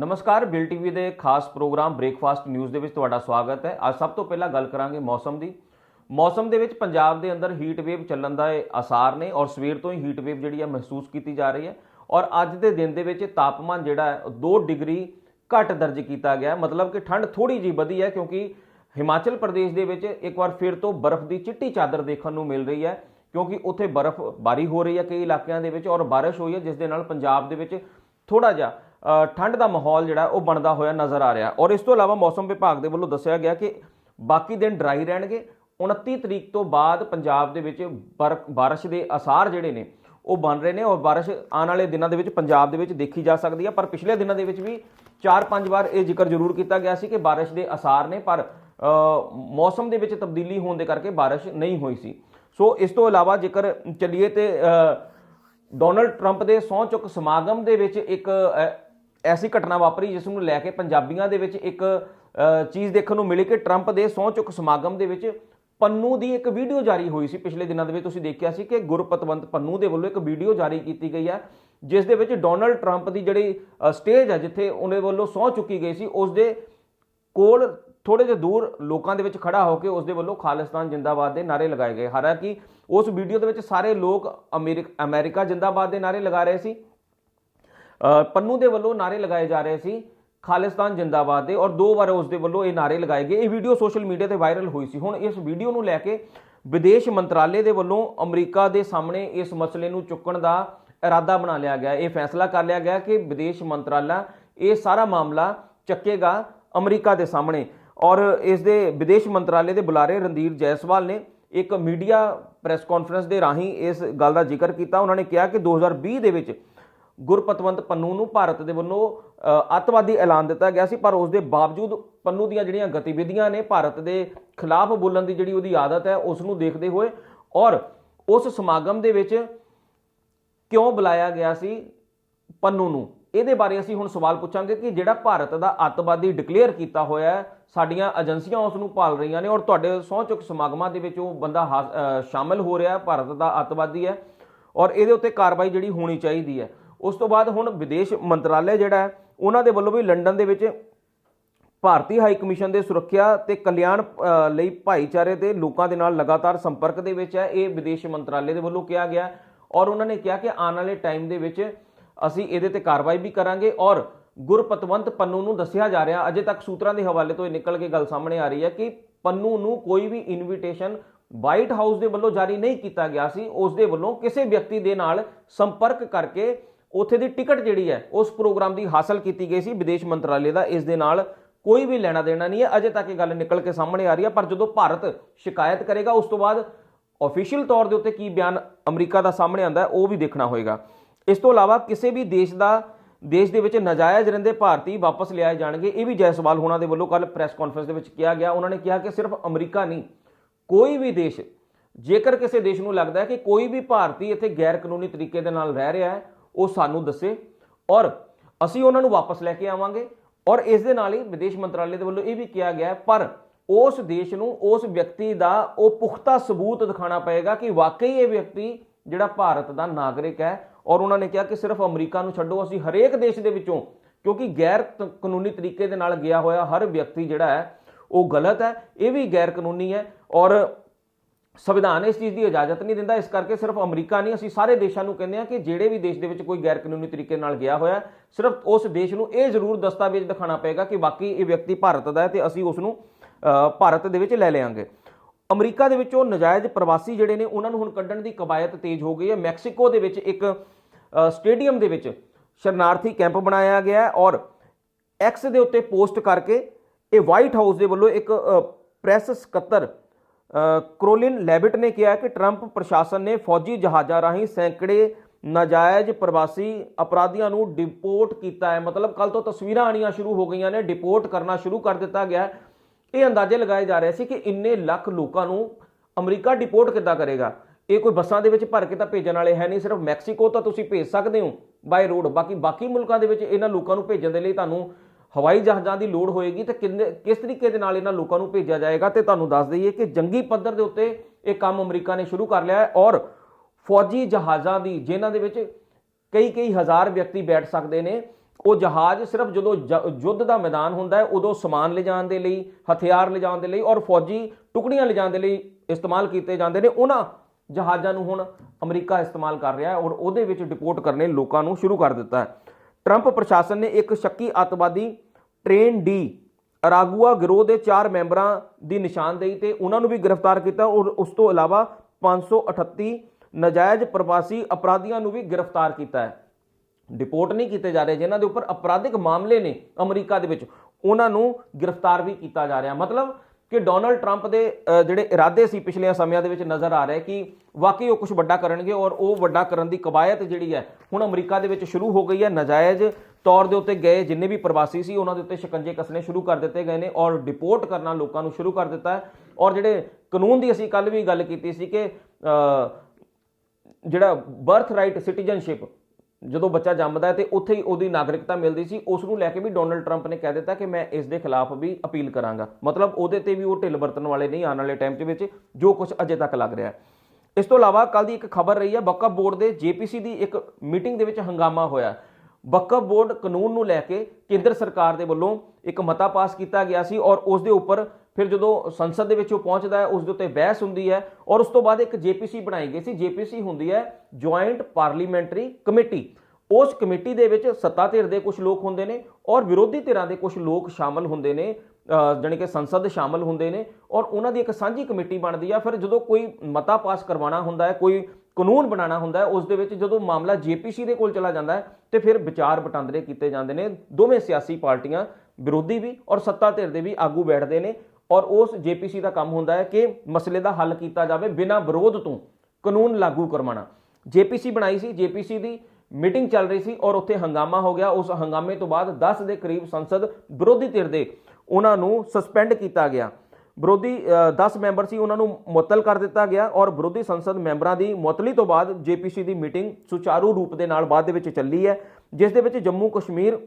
ਨਮਸਕਾਰ, bill TV ਦੇ ਖਾਸ ਪ੍ਰੋਗਰਾਮ ਬ੍ਰੇਕਫਾਸਟ ਨਿਊਜ਼ ਦੇ ਵਿੱਚ ਤੁਹਾਡਾ ਸਵਾਗਤ ਹੈ। ਅੱਜ ਸਭ ਤੋਂ ਪਹਿਲਾਂ ਗੱਲ ਕਰਾਂਗੇ ਮੌਸਮ ਦੀ। ਮੌਸਮ ਦੇ ਵਿੱਚ ਪੰਜਾਬ ਦੇ ਅੰਦਰ ਹੀਟ ਵੇਵ ਚੱਲਣ ਦਾ ਇਹ ਆਸਾਰ ਨੇ ਔਰ ਸਵੇਰ ਤੋਂ ਹੀ ਹੀਟ ਵੇਵ ਜਿਹੜੀ ਹੈ ਮਹਿਸੂਸ ਕੀਤੀ ਜਾ ਰਹੀ ਹੈ। ਔਰ ਅੱਜ ਦੇ ਦਿਨ ਦੇ ਵਿੱਚ ਤਾਪਮਾਨ ਜਿਹੜਾ ਹੈ 2 ਡਿਗਰੀ ਘੱਟ ਦਰਜ ਕੀਤਾ ਗਿਆ। ਮਤਲਬ ਕਿ ਠੰਡ ਥੋੜੀ ਜੀ ਵਧੀ ਹੈ ਕਿਉਂਕਿ ਹਿਮਾਚਲ ਪ੍ਰਦੇਸ਼ ਦੇ ਵਿੱਚ ਇੱਕ ਵਾਰ ਫਿਰ ਤੋਂ ਬਰਫ਼ ਦੀ ਚਿੱਟੀ ਚਾਦਰ ਦੇਖਣ ਨੂੰ ਮਿਲ ਰਹੀ ਹੈ ਕਿਉਂਕਿ ਉੱਥੇ ਬਰਫ਼ ਬਾਰੀ ਹੋ ਰਹੀ ਹੈ ਕਈ ਇਲਾਕਿਆਂ ਦੇ ਵਿੱਚ ਔਰ ਬਾਰਿਸ਼ ਹੋਈ ਹੈ, ਜਿਸ ਦੇ ਨਾਲ ਪੰਜਾਬ ਦੇ ਵਿੱਚ ਥੋੜਾ ਜਿਹਾ ਠੰਡ ਦਾ ਮਾਹੌਲ ਜਿਹੜਾ, ਉਹ ਬਣਦਾ ਹੋਇਆ ਨਜ਼ਰ ਆ ਰਿਹਾ। ਔਰ ਇਸ ਤੋਂ ਇਲਾਵਾ ਮੌਸਮ ਵਿਭਾਗ ਦੇ ਵੱਲੋਂ ਦੱਸਿਆ ਗਿਆ ਕਿ ਬਾਕੀ ਦਿਨ ਡਰਾਈ ਰਹਿਣਗੇ। 29 ਤਰੀਕ ਤੋਂ ਬਾਅਦ ਪੰਜਾਬ ਦੇ ਵਿੱਚ ਬਰਫ਼ ਬਾਰਿਸ਼ ਦੇ ਅਸਾਰ ਜਿਹੜੇ ਨੇ, ਉਹ ਬਣ ਰਹੇ ਨੇ। ਔਰ ਬਾਰਿਸ਼ ਆਉਣ ਵਾਲੇ ਦਿਨਾਂ ਦੇ ਵਿੱਚ ਪੰਜਾਬ ਦੇ ਵਿੱਚ ਦੇਖੀ ਜਾ ਸਕਦੀ ਹੈ। ਪਰ ਪਿਛਲੇ ਦਿਨਾਂ ਦੇ ਵਿੱਚ ਵੀ 4-5 ਵਾਰ ਇਹ ਜ਼ਿਕਰ ਜ਼ਰੂਰ ਕੀਤਾ ਗਿਆ ਸੀ ਕਿ ਬਾਰਿਸ਼ ਦੇ ਅਸਾਰ ਨੇ। ਪਰ ਮੌਸਮ ਦੇ ਵਿੱਚ ਤਬਦੀਲੀ ਹੋਣ ਦੇ ਕਰਕੇ ਬਾਰਿਸ਼ ਨਹੀਂ ਹੋਈ ਸੀ। ਸੋ ਇਸ ਤੋਂ ਇਲਾਵਾ ਜੇਕਰ ਚੱਲੀਏ ਤੇ ਡੋਨਲਡ ਟਰੰਪ ਦੇ ਸਹੁੰ ਚੁੱਕ ਸਮਾਗਮ ਦੇ ਵਿੱਚ ਇੱਕ ਐਸੀ ਘਟਨਾ ਵਾਪਰੀ ਜਿਸ ਨੂੰ ਲੈ ਕੇ ਪੰਜਾਬੀਆਂ ਦੇ ਵਿੱਚ ਇੱਕ ਚੀਜ਼ ਦੇਖਣ ਨੂੰ ਮਿਲੀ ਕਿ ਟਰੰਪ ਦੇ ਸਹੁੰ ਚੁੱਕ ਸਮਾਗਮ ਦੇ ਵਿੱਚ ਪੰਨੂ ਦੀ ਇੱਕ ਵੀਡੀਓ ਜਾਰੀ ਹੋਈ ਸੀ। ਪਿਛਲੇ ਦਿਨਾਂ ਦੇ ਵਿੱਚ ਤੁਸੀਂ ਦੇਖਿਆ ਸੀ ਕਿ ਗੁਰਪਤਵੰਤ ਪੰਨੂ ਦੇ ਵੱਲੋਂ ਇੱਕ ਵੀਡੀਓ ਜਾਰੀ ਕੀਤੀ ਗਈ ਹੈ ਜਿਸ ਦੇ ਵਿੱਚ ਡੋਨਲਡ ਟਰੰਪ ਦੀ ਜਿਹੜੀ ਸਟੇਜ ਹੈ ਜਿੱਥੇ ਉਹਦੇ ਵੱਲੋਂ ਸਹੁੰ ਚੁੱਕੀ ਗਈ ਸੀ, ਉਸ ਦੇ ਕੋਲ ਥੋੜੇ ਜਿਹਾ ਦੂਰ ਲੋਕਾਂ ਦੇ ਵਿੱਚ ਖੜਾ ਹੋ ਕੇ ਉਸ ਦੇ ਵੱਲੋਂ ਖਾਲਿਸਤਾਨ ਜਿੰਦਾਬਾਦ ਦੇ ਨਾਰੇ ਲਗਾਏ ਗਏ। ਹਾਲਾਂਕਿ ਉਸ ਵੀਡੀਓ ਦੇ ਵਿੱਚ ਸਾਰੇ ਲੋਕ ਅਮਰੀਕ- ਅਮਰੀਕਾ ਜਿੰਦਾਬਾਦ ਦੇ ਨਾਰੇ ਲਗਾ ਰਹੇ ਸੀ। ਪੰਨੂ ਦੇ ਵੱਲੋਂ ਨਾਰੇ ਲਗਾਏ ਜਾ ਰਹੇ ਸੀ, ਖਾਲਿਸਤਾਨ ਜਿੰਦਾਬਾਦ ਦੇ, ਔਰ ਦੋ ਵਾਰ ਉਸ ਦੇ ਵੱਲੋਂ ਇਹ ਨਾਰੇ ਲਗਾਏ ਗਏ। ਇਹ ਵੀਡੀਓ ਸੋਸ਼ਲ ਮੀਡੀਆ ਤੇ ਵਾਇਰਲ ਹੋਈ ਸੀ। ਹੁਣ ਇਸ ਵੀਡੀਓ ਨੂੰ ਲੈ ਕੇ ਵਿਦੇਸ਼ ਮੰਤਰਾਲੇ ਦੇ ਵੱਲੋਂ ਅਮਰੀਕਾ ਦੇ ਸਾਹਮਣੇ ਇਸ ਮਸਲੇ ਨੂੰ ਚੁੱਕਣ ਦਾ ਇਰਾਦਾ ਬਣਾ ਲਿਆ ਗਿਆ। ਇਹ ਫੈਸਲਾ ਕਰ ਲਿਆ ਗਿਆ ਕਿ ਵਿਦੇਸ਼ ਮੰਤਰਾਲਾ ਇਹ ਸਾਰਾ ਮਾਮਲਾ ਚੱਕੇਗਾ ਅਮਰੀਕਾ ਦੇ ਸਾਹਮਣੇ। ਔਰ ਇਸ ਦੇ ਵਿਦੇਸ਼ ਮੰਤਰਾਲੇ ਦੇ ਬੁਲਾਰੇ ਰਣਧੀਰ ਜੈਸਵਾਲ ਨੇ ਇੱਕ ਮੀਡੀਆ ਪ੍ਰੈਸ ਕਾਨਫਰੰਸ ਦੇ ਰਾਹੀਂ ਇਸ ਗੱਲ ਦਾ ਜ਼ਿਕਰ ਕੀਤਾ। ਉਹਨਾਂ ਨੇ ਕਿਹਾ ਕਿ 2020 ਦੇ ਵਿੱਚ ਗੁਰਪਤਵੰਤ ਪੰਨੂ ਨੂੰ ਭਾਰਤ ਦੇ ਵੱਲੋਂ ਅ, ਅੱਤਵਾਦੀ ਐਲਾਨ ਦਿੱਤਾ ਗਿਆ ਸੀ ਪਰ ਉਸ ਦੇ ਬਾਵਜੂਦ ਪੰਨੂ ਦੀਆਂ ਜਿਹੜੀਆਂ ਗਤੀਵਿਧੀਆਂ ਨੇ ਭਾਰਤ ਦੇ ਖਿਲਾਫ ਬੋਲਣ ਦੀ ਜਿਹੜੀ ਉਹਦੀ ਆਦਤ ਹੈ ਉਸ ਨੂੰ ਦੇਖਦੇ ਹੋਏ ਔਰ ਉਸ ਸਮਾਗਮ ਦੇ ਵਿੱਚ ਕਿਉਂ ਬੁਲਾਇਆ ਗਿਆ ਸੀ ਪੰਨੂ ਨੂੰ? ਇਹਦੇ ਬਾਰੇ ਅਸੀਂ ਹੁਣ ਸਵਾਲ ਪੁੱਛਾਂਗੇ ਕਿ ਜਿਹੜਾ ਭਾਰਤ ਦਾ ਅੱਤਵਾਦੀ ਡਿਕਲੇਅਰ ਕੀਤਾ ਹੋਇਆ ਹੈ ਸਾਡੀਆਂ ਏਜੰਸੀਆਂ ਉਸ ਨੂੰ ਭਾਲ ਰਹੀਆਂ ਨੇ ਔਰ ਤੁਹਾਡੇ ਸਹੁੰ ਚੁੱਕ ਸਮਾਗਮਾਂ ਦੇ ਵਿੱਚ ਉਹ ਬੰਦਾ ਹਾਸ- ਅ, ਸ਼ਾਮਲ ਹੋ ਰਿਹਾ ਹੈ ਭਾਰਤ ਦਾ ਅੱਤਵਾਦੀ ਹੈ ਔਰ ਇਹਦੇ ਉੱਤੇ ਕਾਰਵਾਈ ਜਿਹੜੀ ਹੋਣੀ ਚਾਹੀਦੀ ਹੈ। ਉਸ ਤੋਂ ਬਾਅਦ ਹੁਣ ਵਿਦੇਸ਼ ਮੰਤਰਾਲੇ ਜਿਹੜਾ ਹੈ, ਉਹਨਾਂ ਦੇ ਵੱਲੋਂ ਵੀ ਲੰਡਨ ਦੇ ਵਿੱਚ ਭਾਰਤੀ ਹਾਈ ਕਮਿਸ਼ਨ ਦੇ ਸੁਰੱਖਿਆ ਤੇ ਕਲਿਆਣ ਲਈ ਭਾਈਚਾਰੇ ਦੇ ਲੋਕਾਂ ਦੇ ਨਾਲ ਲਗਾਤਾਰ ਸੰਪਰਕ ਦੇ ਵਿੱਚ ਹੈ, ਇਹ ਵਿਦੇਸ਼ ਮੰਤਰਾਲੇ ਦੇ ਵੱਲੋਂ ਕਿਹਾ ਗਿਆ ਔਰ ਉਹਨਾਂ ਨੇ ਕਿਹਾ ਕਿ ਆਉਣ ਵਾਲੇ ਟਾਈਮ ਦੇ ਵਿੱਚ ਅਸੀਂ ਇਹਦੇ ਤੇ ਕਾਰਵਾਈ ਵੀ ਕਰਾਂਗੇ ਔਰ ਗੁਰਪਤਵੰਤ ਪੰਨੂ ਨੂੰ ਦੱਸਿਆ ਜਾ ਰਿਹਾ, ਅਜੇ ਤੱਕ ਸੂਤਰਾਂ ਦੇ ਹਵਾਲੇ ਤੋਂ ਇਹ ਨਿਕਲ ਕੇ ਗੱਲ ਸਾਹਮਣੇ ਆ ਰਹੀ ਹੈ ਕਿ ਪੰਨੂ ਨੂੰ ਕੋਈ ਵੀ ਇਨਵੀਟੇਸ਼ਨ ਵਾਈਟ ਹਾਊਸ ਦੇ ਵੱਲੋਂ ਜਾਰੀ ਨਹੀਂ ਕੀਤਾ ਗਿਆ ਸੀ, ਉਸ ਦੇ ਵੱਲੋਂ ਕਿਸੇ ਵਿਅਕਤੀ ਦੇ ਨਾਲ ਸੰਪਰਕ ਕਰਕੇ ਉੱਥੇ ਦੀ ਟਿਕਟ ਜਿਹੜੀ ਹੈ, ਉਸ ਪ੍ਰੋਗਰਾਮ ਦੀ ਹਾਸਲ ਕੀਤੀ ਗਈ ਸੀ। ਵਿਦੇਸ਼ ਮੰਤਰਾਲੇ ਦਾ ਇਸ ਦੇ ਨਾਲ ਕੋਈ ਵੀ ਲੈਣਾ ਦੇਣਾ ਨਹੀਂ ਹੈ। ਅਜੇ ਤੱਕ ਇਹ ਗੱਲ ਨਿਕਲ ਕੇ ਸਾਹਮਣੇ ਆ ਰਹੀ ਹੈ, ਪਰ ਜਦੋਂ ਭਾਰਤ ਸ਼ਿਕਾਇਤ ਕਰੇਗਾ, ਉਸ ਤੋਂ ਬਾਅਦ ਅਫੀਸ਼ੀਅਲ ਤੌਰ ਦੇ ਉੱਤੇ ਕੀ ਬਿਆਨ ਅਮਰੀਕਾ ਦਾ ਸਾਹਮਣੇ ਆਉਂਦਾ ਉਹ ਵੀ ਦੇਖਣਾ ਹੋਏਗਾ। ਇਸ ਤੋਂ ਇਲਾਵਾ ਕਿਸੇ ਵੀ ਦੇਸ਼ ਦਾ, ਦੇਸ਼ ਦੇ ਵਿੱਚ ਨਜਾਇਜ਼ ਰਹਿੰਦੇ ਭਾਰਤੀ ਵਾਪਸ ਲਿਆਏ ਜਾਣਗੇ, ਇਹ ਵੀ ਜੈਸਵਾਲ ਹੋਣਾ ਦੇ ਵੱਲੋਂ ਕੱਲ ਪ੍ਰੈਸ ਕਾਨਫਰੰਸ ਦੇ ਵਿੱਚ ਕਿਹਾ ਗਿਆ। ਉਹਨਾਂ ਨੇ ਕਿਹਾ ਕਿ ਸਿਰਫ ਅਮਰੀਕਾ ਨਹੀਂ, ਕੋਈ ਵੀ ਦੇਸ਼, ਜੇਕਰ ਕਿਸੇ ਦੇਸ਼ ਨੂੰ ਲੱਗਦਾ ਹੈ ਕਿ ਕੋਈ ਵੀ ਭਾਰਤੀ ਇੱਥੇ ਗੈਰ ਕਾਨੂੰਨੀ ਤਰੀਕੇ ਦੇ ਨਾਲ ਰਹਿ ਰਿਹਾ ਹੈ ਉਹ ਸਾਨੂੰ ਦੱਸੇ ਔਰ ਅਸੀਂ ਉਹਨਾਂ ਨੂੰ ਵਾਪਸ ਲੈ ਕੇ ਆਵਾਂਗੇ ਔਰ ਇਸ ਦੇ ਨਾਲ ਹੀ ਵਿਦੇਸ਼ ਮੰਤਰਾਲੇ ਦੇ ਵੱਲੋਂ ਇਹ ਵੀ ਕਿਹਾ ਗਿਆ ਪਰ ਉਸ ਦੇਸ਼ ਨੂੰ, ਉਸ ਵਿਅਕਤੀ ਦਾ ਉਹ ਪੁਖਤਾ ਸਬੂਤ ਦਿਖਾਣਾ ਪਏਗਾ ਕਿ ਵਾਕਈ ਇਹ ਵਿਅਕਤੀ ਜਿਹੜਾ ਭਾਰਤ ਦਾ ਨਾਗਰਿਕ ਹੈ ਔਰ ਉਹਨਾਂ ਨੇ ਕਿਹਾ ਕਿ ਸਿਰਫ ਅਮਰੀਕਾ ਨੂੰ ਛੱਡੋ, ਅਸੀਂ ਹਰੇਕ ਦੇਸ਼ ਦੇ ਵਿੱਚੋਂ, ਕਿਉਂਕਿ ਗੈਰ ਕਾਨੂੰਨੀ ਤਰੀਕੇ ਦੇ ਨਾਲ ਗਿਆ ਹੋਇਆ ਹਰ ਵਿਅਕਤੀ ਜਿਹੜਾ ਹੈ, ਉਹ ਗਲਤ ਹੈ, ਇਹ ਵੀ ਗੈਰ ਕਾਨੂੰਨੀ ਹੈ ਔਰ ਸੰਵਿਧਾਨ ਇਸ ਚੀਜ਼ ਦੀ ਇਜਾਜ਼ਤ ਨਹੀਂ ਦਿੰਦਾ ਇਸ ਕਰਕੇ ਸਿਰਫ ਅਮਰੀਕਾ ਨਹੀਂ ਅਸੀਂ ਸਾਰੇ ਦੇਸ਼ਾਂ ਨੂੰ ਕਹਿੰਦੇ ਹਾਂ ਕਿ ਜਿਹੜੇ ਵੀ ਦੇਸ਼ ਦੇ ਵਿੱਚ ਕੋਈ ਗੈਰ ਕਾਨੂੰਨੀ ਤਰੀਕੇ ਨਾਲ ਗਿਆ ਹੋਇਆ ਸਿਰਫ ਉਸ ਦੇਸ਼ ਨੂੰ ਇਹ ਜ਼ਰੂਰ ਦਸਤਾਵੇਜ਼ ਦਿਖਾਣਾ ਪਏਗਾ ਕਿ ਬਾਕੀ ਇਹ ਵਿਅਕਤੀ ਭਾਰਤ ਦਾ ਹੈ ਤੇ ਅਸੀਂ ਉਸ ਨੂੰ ਭਾਰਤ ਦੇ ਵਿੱਚ ਲੈ ਲਿਆਂਗੇ। ਅਮਰੀਕਾ ਦੇ ਵਿੱਚੋਂ ਨਜਾਇਜ਼ ਪ੍ਰਵਾਸੀ ਜਿਹੜੇ ਨੇ ਉਹਨਾਂ ਨੂੰ ਹੁਣ ਕੱਢਣ ਦੀ ਕਵਾਇਤ ਤੇਜ਼ ਹੋ ਗਈ ਹੈ। ਮੈਕਸੀਕੋ ਦੇ ਵਿੱਚ ਇੱਕ ਸਟੇਡੀਅਮ ਦੇ ਵਿੱਚ ਸ਼ਰਨਾਰਥੀ ਕੈਂਪ ਬਣਾਇਆ ਗਿਆ ਔਰ ਐਕਸ ਦੇ ਉੱਤੇ ਪੋਸਟ ਕਰਕੇ ਇਹ ਵਾਈਟ ਹਾਊਸ ਦੇ ਵੱਲੋਂ ਇੱਕ ਅ, ਪ੍ਰੈਸ ਸਕੱਤਰ ਕਰੋਲਿਨ ਲੈਬਿਟ ਨੇ ਕਿਹਾ ਕਿ ਟਰੰਪ ਪ੍ਰਸ਼ਾਸਨ ਨੇ ਫੌਜੀ ਜਹਾਜ਼ਾਂ ਰਾਹੀਂ ਸੈਂਕੜੇ ਨਾਜਾਇਜ਼ ਪ੍ਰਵਾਸੀ ਅਪਰਾਧੀਆਂ ਨੂੰ ਡਿਪੋਰਟ ਕੀਤਾ ਹੈ। ਮਤਲਬ ਕੱਲ ਤੋਂ ਤਸਵੀਰਾਂ ਆਣੀਆਂ ਸ਼ੁਰੂ ਹੋ ਗਈਆਂ ਨੇ, ਡਿਪੋਰਟ ਕਰਨਾ ਸ਼ੁਰੂ ਕਰ ਦਿੱਤਾ ਗਿਆ ਇਹ ਅੰਦਾਜ਼ੇ ਲਗਾਏ ਜਾ ਰਹੇ ਸੀ ਕਿ ਇੰਨੇ ਲੱਖ ਲੋਕਾਂ ਨੂੰ ਅਮਰੀਕਾ ਡਿਪੋਰਟ ਕਿੱਦਾਂ ਕਰੇਗਾ? ਇਹ ਕੋਈ ਬੱਸਾਂ ਦੇ ਵਿੱਚ ਭਰ ਕੇ ਤਾਂ ਭੇਜਣ ਵਾਲੇ ਹੈ ਨਹੀਂ, ਸਿਰਫ ਮੈਕਸੀਕੋ ਤਾਂ ਤੁਸੀਂ ਭੇਜ ਸਕਦੇ ਹੋ ਬਾਈ ਰੋਡ। ਬਾਕੀ ਬਾਕੀ ਮੁਲਕਾਂ ਦੇ ਵਿੱਚ ਇਹਨਾਂ ਲੋਕਾਂ ਨੂੰ ਭੇਜਣ ਦੇ ਲਈ ਤੁਹਾਨੂੰ ਹਵਾਈ ਜਹਾਜ਼ਾਂ ਦੀ ਲੋੜ ਹੋਏਗੀ ਤੇ ਕਿੰਨੇ ਕਿਸ ਤਰੀਕੇ ਦੇ ਨਾਲ ਇਹਨਾਂ ਲੋਕਾਂ ਨੂੰ ਭੇਜਿਆ ਜਾਏਗਾ ਤੇ ਤੁਹਾਨੂੰ ਦੱਸ ਦਈਏ ਕਿ ਜੰਗੀ ਪੱਧਰ ਦੇ ਉੱਤੇ ਇਹ ਕੰਮ ਅਮਰੀਕਾ ਨੇ ਸ਼ੁਰੂ ਕਰ ਲਿਆ ਹੈ ਔਰ ਫੌਜੀ ਜਹਾਜ਼ਾਂ ਦੀ ਜਿਨ੍ਹਾਂ ਦੇ ਵਿੱਚ ਕਈ ਕਈ ਹਜ਼ਾਰ ਵਿਅਕਤੀ ਬੈਠ ਸਕਦੇ ਨੇ, ਉਹ ਜਹਾਜ਼ ਸਿਰਫ ਜਦੋਂ ਜ- ਯੁੱਧ ਦਾ ਮੈਦਾਨ ਹੁੰਦਾ ਹੈ, ਉਦੋਂ ਸਮਾਨ ਲਿਜਾਣ ਦੇ ਲਈ, ਹਥਿਆਰ ਲਿਜਾਣ ਦੇ ਲਈ ਔਰ ਫੌਜੀ ਟੁਕੜੀਆਂ ਲਿਜਾਣ ਦੇ ਲਈ ਇਸਤੇਮਾਲ ਕੀਤੇ ਜਾਂਦੇ ਨੇ, ਉਹਨਾਂ ਜਹਾਜ਼ਾਂ ਨੂੰ ਹੁਣ ਅਮਰੀਕਾ ਇਸਤੇਮਾਲ ਕਰ ਰਿਹਾ ਹੈ ਔਰ ਉਹਦੇ ਵਿੱਚ ਡਿਪੋਰਟ ਕਰਨੇ ਲੋਕਾਂ ਨੂੰ ਸ਼ੁਰੂ ਕਰ ਦਿੱਤਾ ਹੈ। ਟਰੰਪ ਪ੍ਰਸ਼ਾਸਨ ਨੇ ਇੱਕ ਸ਼ੱਕੀ ਅੱਤਵਾਦੀ ਟ੍ਰੇਨ ਡੀ ਅਰਾਗੂਆ ਗਿਰੋਹ ਦੇ ਚਾਰ ਮੈਂਬਰਾਂ ਦੀ ਨਿਸ਼ਾਨਦੇਹੀ ਤੇ ਉਹਨਾਂ ਨੂੰ ਵੀ ਗ੍ਰਿਫਤਾਰ ਕੀਤਾ। ਔਰ ਉਸ ਤੋਂ ਇਲਾਵਾ 538 ਨਜਾਇਜ਼ ਪ੍ਰਵਾਸੀ ਅਪਰਾਧੀਆਂ ਨੂੰ ਵੀ ਗ੍ਰਿਫਤਾਰ ਕੀਤਾ ਹੈ। ਡਿਪੋਰਟ ਨਹੀਂ ਕੀਤੇ ਜਾ ਰਹੇ ਜਿਨ੍ਹਾਂ ਦੇ ਉੱਪਰ ਅਪਰਾਧਿਕ ਮਾਮਲੇ ਨੇ ਅਮਰੀਕਾ ਦੇ ਵਿੱਚ। ਉਹਨਾਂ ਨੂੰ ਗ੍ਰਿਫਤਾਰ ਵੀ ਕੀਤਾ ਜਾ ਰਿਹਾ। ਮਤਲਬ ਕਿ ਡੋਨਲਡ ਟਰੰਪ ਦੇ ਜਿਹੜੇ ਇਰਾਦੇ ਸੀ ਪਿਛਲੇ ਸਮਿਆਂ ਦੇ ਵਿੱਚ ਨਜ਼ਰ ਆ ਰਿਹਾ ਕਿ ਵਾਕਈ ਉਹ ਕੁਝ ਵੱਡਾ ਕਰਨਗੇ ਔਰ ਉਹ ਵੱਡਾ ਕਰਨ ਦੀ ਕਵਾਇਤ ਜਿਹੜੀ ਹੈ ਹੁਣ ਅਮਰੀਕਾ ਦੇ ਵਿੱਚ ਸ਼ੁਰੂ ਹੋ ਗਈ ਹੈ। ਨਜਾਇਜ਼ ਤੌਰ ਦੇ ਉੱਤੇ ਗਏ ਜਿੰਨੇ ਵੀ ਪ੍ਰਵਾਸੀ ਸੀ ਉਹਨਾਂ ਦੇ ਉੱਤੇ ਸ਼ਿਕੰਜੇ ਕੱਸਣੇ ਸ਼ੁਰੂ ਕਰ ਦਿੱਤੇ ਗਏ ਨੇ ਔਰ ਡਿਪੋਰਟ ਕਰਨਾ ਲੋਕਾਂ ਨੂੰ ਸ਼ੁਰੂ ਕਰ ਦਿੱਤਾ ਹੈ। ਔਰ ਜਿਹੜੇ ਕਾਨੂੰਨ ਦੀ ਅਸੀਂ ਕੱਲ ਵੀ ਗੱਲ ਕੀਤੀ ਸੀ ਕਿ ਜਿਹੜਾ ਬਰਥ ਰਾਈਟ ਸਿਟੀਜ਼ਨਸ਼ਿਪ ਜਦੋਂ ਬੱਚਾ ਜੰਮਦਾ ਹੈ ਤੇ ਉੱਥੇ ਹੀ ਉਹਦੀ ਨਾਗਰਿਕਤਾ ਮਿਲਦੀ ਸੀ ਉਸ ਨੂੰ ਲੈ ਕੇ ਵੀ ਡੋਨਲਡ ਟਰੰਪ ਨੇ ਕਹਿ ਦਿੱਤਾ ਕਿ ਮੈਂ ਇਸ ਦੇ ਖਿਲਾਫ ਵੀ ਅਪੀਲ ਕਰਾਂਗਾ। ਮਤਲਬ ਉਹਦੇ ਤੇ ਵੀ ਉਹ ਢਿੱਲ ਵਰਤਣ ਵਾਲੇ ਨਹੀਂ, ਆਉਣ ਵਾਲੇ ਟਾਈਮ ਦੇ ਵਿੱਚ ਜੋ ਕੁਝ ਅਜੇ ਤੱਕ ਲੱਗ ਰਿਹਾ ਹੈ। ਇਸ ਤੋਂ ਇਲਾਵਾ ਕੱਲ ਦੀ ਇੱਕ ਖਬਰ ਰਹੀ ਹੈ ਵਕਫ ਬੋਰਡ ਦੇ ਜੀਪੀਸੀ ਦੀ ਇੱਕ ਮੀਟਿੰਗ ਦੇ ਵਿੱਚ ਹੰਗਾਮਾ ਹੋਇਆ ਵਕਫ ਬੋਰਡ ਕਾਨੂੰਨ ਨੂੰ ਲੈ ਕੇ ਕੇਂਦਰ ਸਰਕਾਰ ਦੇ ਵੱਲੋਂ ਇੱਕ ਮਤਾ ਪਾਸ ਕੀਤਾ ਗਿਆ ਸੀ ਔਰ ਉਸ ਦੇ ਉੱਪਰ ਫਿਰ ਜਦੋਂ ਸੰਸਦ ਦੇ ਵਿੱਚ ਉਹ ਪਹੁੰਚਦਾ ਹੈ, ਉਸ ਦੇ ਉੱਤੇ ਬਹਿਸ ਹੁੰਦੀ ਹੈ ਔਰ ਉਸ ਤੋਂ ਬਾਅਦ ਇੱਕ ਜੀਪੀਸੀ ਬਣਾਈ ਗਈ ਸੀ। ਜੀਪੀਸੀ ਹੁੰਦੀ ਹੈ ਜੁਆਇੰਟ ਪਾਰਲੀਮੈਂਟਰੀ ਕਮੇਟੀ ਉਸ ਕਮੇਟੀ ਦੇ ਵਿੱਚ ਸੱਤਾ ਧਿਰ ਦੇ ਕੁਝ ਲੋਕ ਹੁੰਦੇ ਨੇ ਔਰ ਵਿਰੋਧੀ ਧਿਰਾਂ ਦੇ ਕੁਝ ਲੋਕ ਸ਼ਾਮਲ ਹੁੰਦੇ ਨੇ, ਅਹ, ਜਾਣੀ ਕਿ ਸੰਸਦ ਸ਼ਾਮਲ ਹੁੰਦੇ ਨੇ ਔਰ ਉਹਨਾਂ ਦੀ ਇੱਕ ਸਾਂਝੀ ਕਮੇਟੀ ਬਣਦੀ ਆ। ਫਿਰ ਜਦੋਂ ਕੋਈ ਮਤਾ ਪਾਸ ਕਰਵਾਉਣਾ ਹੁੰਦਾ ਹੈ, ਕੋਈ ਕਾਨੂੰਨ ਬਣਾਉਣਾ ਹੁੰਦਾ ਹੈ, ਉਸ ਦੇ ਵਿੱਚ ਜਦੋਂ ਮਾਮਲਾ ਜੀਪੀਸੀ ਦੇ ਕੋਲ ਚਲਾ ਜਾਂਦਾ ਹੈ, ਤੇ ਫਿਰ ਵਿਚਾਰ ਵਟਾਂਦਰੇ ਕੀਤੇ ਜਾਂਦੇ ਨੇ। ਦੋਵੇਂ ਸਿਆਸੀ ਪਾਰਟੀਆਂ ਵਿਰੋਧੀ ਵੀ ਔਰ ਸੱਤਾ ਧਿਰ ਦੇ ਵੀ ਆਗੂ ਬੈਠਦੇ ਨੇ ਔਰ ਉਸ ਜੀਪੀਸੀ ਦਾ ਕੰਮ ਹੁੰਦਾ ਹੈ ਕਿ ਮਸਲੇ ਦਾ ਹੱਲ ਕੀਤਾ ਜਾਵੇ ਬਿਨਾਂ ਵਿਰੋਧ ਤੋਂ ਕਾਨੂੰਨ ਲਾਗੂ ਕਰਵਾਉਣਾ। ਜੀਪੀਸੀ ਬਣਾਈ ਸੀ ਜੀਪੀਸੀ ਦੀ ਮੀਟਿੰਗ ਚੱਲ ਰਹੀ ਸੀ ਔਰ ਉੱਥੇ ਹੰਗਾਮਾ ਹੋ ਗਿਆ। ਉਸ ਹੰਗਾਮੇ ਤੋਂ ਬਾਅਦ 10 ਦੇ ਕਰੀਬ ਸੰਸਦ ਵਿਰੋਧੀ ਧਿਰ ਦੇ ਉਹਨਾਂ ਨੂੰ ਸਸਪੈਂਡ ਕੀਤਾ ਗਿਆ। ਵਿਰੋਧੀ ਅ, 10 ਮੈਂਬਰ ਸੀ ਉਹਨਾਂ ਨੂੰ ਮੁਅੱਤਲ ਕਰ ਦਿੱਤਾ ਗਿਆ ਔਰ ਵਿਰੋਧੀ ਸੰਸਦ ਮੈਂਬਰਾਂ ਦੀ ਮੁਅੱਤਲੀ ਤੋਂ ਬਾਅਦ ਜੀਪੀਸੀ ਦੀ ਮੀਟਿੰਗ ਸੁਚਾਰੂ ਰੂਪ ਦੇ ਨਾਲ ਬਾਅਦ ਦੇ ਵਿੱਚ ਚੱਲੀ ਹੈ ਜਿਸ ਦੇ ਵਿੱਚ ਜੰਮੂ ਕਸ਼ਮੀਰ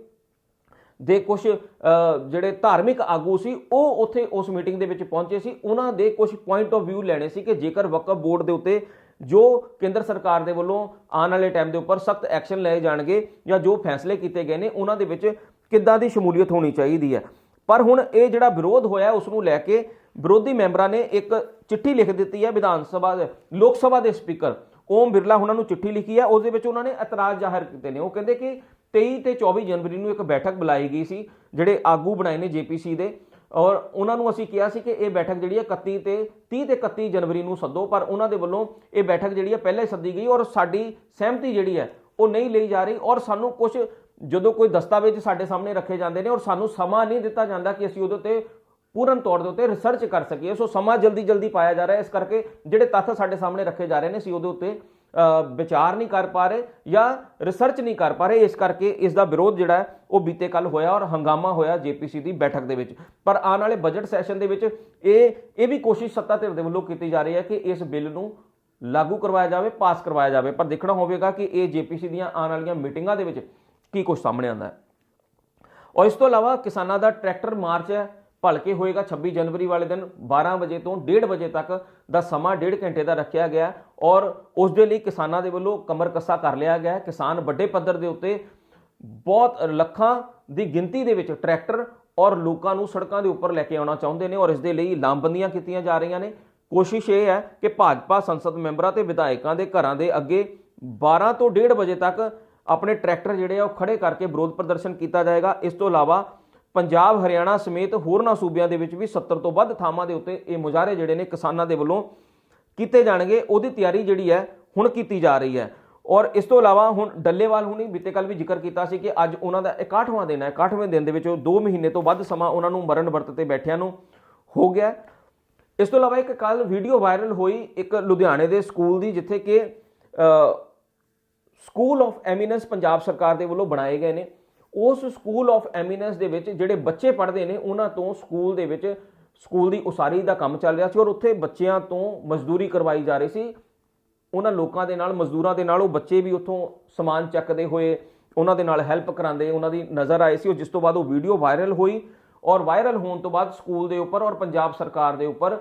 ਦੇ ਕੁਝ ਜਿਹੜੇ ਧਾਰਮਿਕ ਆਗੂ ਸੀ, ਉਹ ਉੱਥੇ ਉਸ ਮੀਟਿੰਗ ਦੇ ਵਿੱਚ ਪਹੁੰਚੇ ਸੀ। ਉਹਨਾਂ ਦੇ ਕੁਝ ਪੁਆਇੰਟ ਆਫ View ਲੈਣੇ ਸੀ ਕਿ ਜੇਕਰ ਵਕਫ ਬੋਰਡ ਦੇ ਉੱਤੇ ਜੋ ਕੇਂਦਰ ਸਰਕਾਰ ਦੇ ਵੱਲੋਂ ਆਉਣ ਵਾਲੇ ਟਾਈਮ ਦੇ ਉੱਪਰ ਸਖਤ ਐਕਸ਼ਨ ਲਏ ਜਾਣਗੇ ਜਾਂ ਜੋ ਫੈਸਲੇ ਕੀਤੇ ਗਏ ਨੇ, ਉਹਨਾਂ ਦੇ ਵਿੱਚ ਕਿੱਦਾਂ ਦੀ ਸ਼ਮੂਲੀਅਤ ਹੋਣੀ ਚਾਹੀਦੀ ਹੈ। ਪਰ ਹੁਣ ਇਹ ਜਿਹੜਾ ਵਿਰੋਧ ਹੋਇਆ, ਉਸ ਨੂੰ ਲੈ ਕੇ ਵਿਰੋਧੀ ਮੈਂਬਰਾਂ ਨੇ ਇੱਕ ਚਿੱਠੀ ਲਿਖ ਦਿੱਤੀ ਹੈ ਵਿਧਾਨ ਸਭਾ ਲੋਕ ਸਭਾ ਦੇ ਸਪੀਕਰ। ਓਮ ਬਿਰਲਾ ਉਹਨਾਂ ਨੂੰ ਚਿੱਠੀ ਲਿਖੀ ਹੈ, ਉਸ ਦੇ ਵਿੱਚ ਉਹਨਾਂ ਨੇ ਇਤਰਾਜ਼ ਜ਼ਾਹਰ ਕੀਤੇ ਨੇ। ਉਹ ਕਹਿੰਦੇ ਕਿ 23 ਤੇ 24 ਜਨਵਰੀ ਨੂੰ ਇੱਕ ਬੈਠਕ ਬੁਲਾਈ ਗਈ ਸੀ, ਜਿਹੜੇ ਆਗੂ ਬਣਾਏ ਨੇ ਜੀਪੀਸੀ ਦੇ। ਔਰ ਉਹਨਾਂ ਨੂੰ ਅਸੀਂ ਕਿਹਾ ਸੀ ਕਿ ਇਹ ਬੈਠਕ ਜਿਹੜੀ ਹੈ 31 ਤੇ 30 ਤੇ 31 ਜਨਵਰੀ ਨੂੰ ਸੱਦੋ, ਪਰ ਉਹਨਾਂ ਦੇ ਵੱਲੋਂ ਇਹ ਬੈਠਕ ਜਿਹੜੀ ਹੈ ਪਹਿਲਾਂ ਹੀ ਸੱਦੀ ਗਈ ਔਰ ਸਾਡੀ ਸਹਿਮਤੀ ਜਿਹੜੀ ਹੈ ਉਹ ਨਹੀਂ ਲਈ ਜਾ ਰਹੀ ਔਰ ਸਾਨੂੰ ਕੁਝ ਜਦੋਂ ਕੋਈ ਦਸਤਾਵੇਜ਼ ਸਾਡੇ ਸਾਹਮਣੇ ਰੱਖੇ ਜਾਂਦੇ ਨੇ ਔਰ ਸਾਨੂੰ ਸਮਾਂ ਨਹੀਂ ਦਿੱਤਾ ਜਾਂਦਾ ਕਿ ਅਸੀਂ ਉਹਦੇ ਤੇ ਪੂਰਨ ਤੌਰ ਦੇ ਉੱਤੇ ਰਿਸਰਚ ਕਰ ਸਕੀਏ। ਸੋ ਸਮਾਂ ਜਲਦੀ ਜਲਦੀ ਪਾਇਆ ਜਾ ਰਿਹਾ ਇਸ ਕਰਕੇ ਜਿਹੜੇ ਤੱਥ ਸਾਡੇ ਸਾਹਮਣੇ ਰੱਖੇ ਜਾ ਰਹੇ ਨੇ, ਅਸੀਂ ਉਹਦੇ ਉੱਤੇ ਵਿਚਾਰ ਨਹੀਂ ਕਰ ਪਾ ਰਹੇ ਜਾਂ ਰਿਸਰਚ ਨਹੀਂ ਕਰ ਪਾ ਰਹੇ, ਇਸ ਕਰਕੇ ਇਸ ਦਾ ਵਿਰੋਧ ਜਿਹੜਾ ਹੈ, ਉਹ ਬੀਤੇ ਕੱਲ ਹੋਇਆ ਔਰ ਹੰਗਾਮਾ ਹੋਇਆ ਜੀਪੀਸੀ ਦੀ ਬੈਠਕ ਦੇ ਵਿੱਚ। ਪਰ ਆਉਣ ਵਾਲੇ ਬਜਟ ਸੈਸ਼ਨ ਦੇ ਵਿੱਚ ਇਹ ਇਹ ਵੀ ਕੋਸ਼ਿਸ਼ ਸੱਤਾ ਧਿਰ ਦੇ ਵੱਲੋਂ ਕੀਤੀ ਜਾ ਰਹੀ ਹੈ ਕਿ ਇਸ ਬਿੱਲ ਨੂੰ ਲਾਗੂ ਕਰਵਾਇਆ ਜਾਵੇ, ਪਾਸ ਕਰਵਾਇਆ ਜਾਵੇ। ਪਰ ਦੇਖਣਾ ਹੋਵੇਗਾ ਕਿ ਇਹ ਜੀਪੀਸੀ ਦੀਆਂ ਆਉਣ ਵਾਲੀਆਂ ਮੀਟਿੰਗਾਂ ਦੇ ਵਿੱਚ ਕੀ ਕੁਝ ਸਾਹਮਣੇ ਆਉਂਦਾ ਹੈ। ਔਰ ਇਸ ਤੋਂ ਇਲਾਵਾ ਕਿਸਾਨਾਂ ਦਾ ਟਰੈਕਟਰ ਮਾਰਚ ਹੈ ਭਲਕੇ ਹੋਏਗਾ 26 ਜਨਵਰੀ ਵਾਲੇ ਦਿਨ 12 ਵਜੇ ਤੋਂ 1:30 ਵਜੇ ਤੱਕ ਦਾ ਸਮਾਂ 1.5 ਘੰਟੇ ਦਾ ਰੱਖਿਆ ਗਿਆ। ਔਰ ਉਸ ਦੇ ਲਈ ਕਿਸਾਨਾਂ ਦੇ ਵੱਲੋਂ ਕਮਰ ਕੱਸਾ ਕਰ ਲਿਆ ਗਿਆ ਕਿਸਾਨ ਵੱਡੇ ਪੱਧਰ ਦੇ ਉੱਤੇ ਬਹੁਤ ਲੱਖਾਂ ਦੀ ਗਿਣਤੀ ਦੇ ਵਿੱਚ ਟਰੈਕਟਰ ਔਰ ਲੋਕਾਂ ਨੂੰ ਸੜਕਾਂ ਦੇ ਉੱਪਰ ਲੈ ਕੇ ਆਉਣਾ ਚਾਹੁੰਦੇ ਨੇ ਔਰ ਇਸ ਦੇ ਲਈ ਲਾਮਬੰਦੀਆਂ ਕੀਤੀਆਂ ਜਾ ਰਹੀਆਂ ਨੇ। ਕੋਸ਼ਿਸ਼ ਇਹ ਹੈ ਕਿ ਭਾਜਪਾ ਸੰਸਦ ਮੈਂਬਰਾਂ ਤੇ ਵਿਧਾਇਕਾਂ ਦੇ ਘਰਾਂ ਦੇ ਅੱਗੇ 12 ਤੋਂ 1:30 ਵਜੇ ਤੱਕ ਆਪਣੇ ਟਰੈਕਟਰ ਜਿਹੜੇ ਆ ਉਹ ਖੜੇ ਕਰਕੇ ਵਿਰੋਧ ਪ੍ਰਦਰਸ਼ਨ ਕੀਤਾ ਜਾਏਗਾ। ਇਸ ਤੋਂ ਇਲਾਵਾ ਪੰਜਾਬ, ਹਰਿਆਣਾ ਸਮੇਤ ਹੋਰਨਾਂ ਸੂਬਿਆਂ ਦੇ ਵਿੱਚ ਵੀ 70 ਤੋਂ ਵੱਧ ਥਾਵਾਂ ਦੇ ਉੱਤੇ ਇਹ ਮੁਜ਼ਾਹਰੇ ਜਿਹੜੇ ਨੇ ਕਿਸਾਨਾਂ ਦੇ ਵੱਲੋਂ ਕੀਤੇ ਜਾਣਗੇ, ਉਹਦੀ ਤਿਆਰੀ ਜਿਹੜੀ ਹੈ ਹੁਣ ਕੀਤੀ ਜਾ ਰਹੀ ਹੈ। ਔਰ ਇਸ ਤੋਂ ਇਲਾਵਾ ਹੁਣ ਡੱਲੇਵਾਲ ਹੁਣੀ ਬੀਤੇ ਕੱਲ ਵੀ ਜ਼ਿਕਰ ਕੀਤਾ ਸੀ ਕਿ ਅੱਜ ਉਹਨਾਂ ਦਾ 61ਵਾਂ ਦਿਨ ਹੈ। 61ਵੇਂ ਦਿਨ ਦੇ ਵਿੱਚ ਉਹ 2 ਮਹੀਨੇ ਤੋਂ ਵੱਧ ਸਮਾਂ ਉਹਨਾਂ ਨੂੰ ਮਰਨ ਵਰਤ ਤੇ ਬੈਠਿਆਂ ਨੂੰ ਹੋ ਗਿਆ ਇਸ ਤੋਂ ਇਲਾਵਾ ਇੱਕ ਕੱਲ ਵੀਡੀਓ ਵਾਇਰਲ ਹੋਈ ਇੱਕ ਲੁਧਿਆਣੇ ਦੇ ਸਕੂਲ ਦੀ, ਜਿੱਥੇ ਕਿ ਸਕੂਲ ਆਫ ਐਮੀਨੈਂਸ ਪੰਜਾਬ ਸਰਕਾਰ ਦੇ ਵੱਲੋਂ ਬਣਾਏ ਗਏ ਨੇ। ਉਸ ਸਕੂਲ ਆਫ ਐਮੀਨੈਂਸ ਦੇ ਵਿੱਚ ਜਿਹੜੇ ਬੱਚੇ ਪੜ੍ਹਦੇ ਨੇ, ਉਹਨਾਂ ਤੋਂ ਸਕੂਲ ਦੇ ਵਿੱਚ ਸਕੂਲ ਦੀ ਉਸਾਰੀ ਦਾ ਕੰਮ ਚੱਲ ਰਿਹਾ ਸੀ ਔਰ ਉੱਥੇ ਬੱਚਿਆਂ ਤੋਂ ਮਜ਼ਦੂਰੀ ਕਰਵਾਈ ਜਾ ਰਹੀ ਸੀ। ਉਹਨਾਂ ਲੋਕਾਂ ਦੇ ਨਾਲ, ਮਜ਼ਦੂਰਾਂ ਦੇ ਨਾਲ ਉਹ ਬੱਚੇ ਵੀ ਉੱਥੋਂ ਸਮਾਨ ਚੱਕਦੇ ਹੋਏ, ਉਹਨਾਂ ਦੇ ਨਾਲ ਹੈਲਪ ਕਰਾਉਂਦੇ, ਉਹਨਾਂ ਦੀ ਨਜ਼ਰ ਆਏ ਸੀ ਉਹ ਜਿਸ ਤੋਂ ਬਾਅਦ ਉਹ ਵੀਡੀਓ ਵਾਇਰਲ ਹੋਈ ਔਰ ਵਾਇਰਲ ਹੋਣ ਤੋਂ ਬਾਅਦ ਸਕੂਲ ਦੇ ਉੱਪਰ ਔਰ ਪੰਜਾਬ ਸਰਕਾਰ ਦੇ ਉੱਪਰ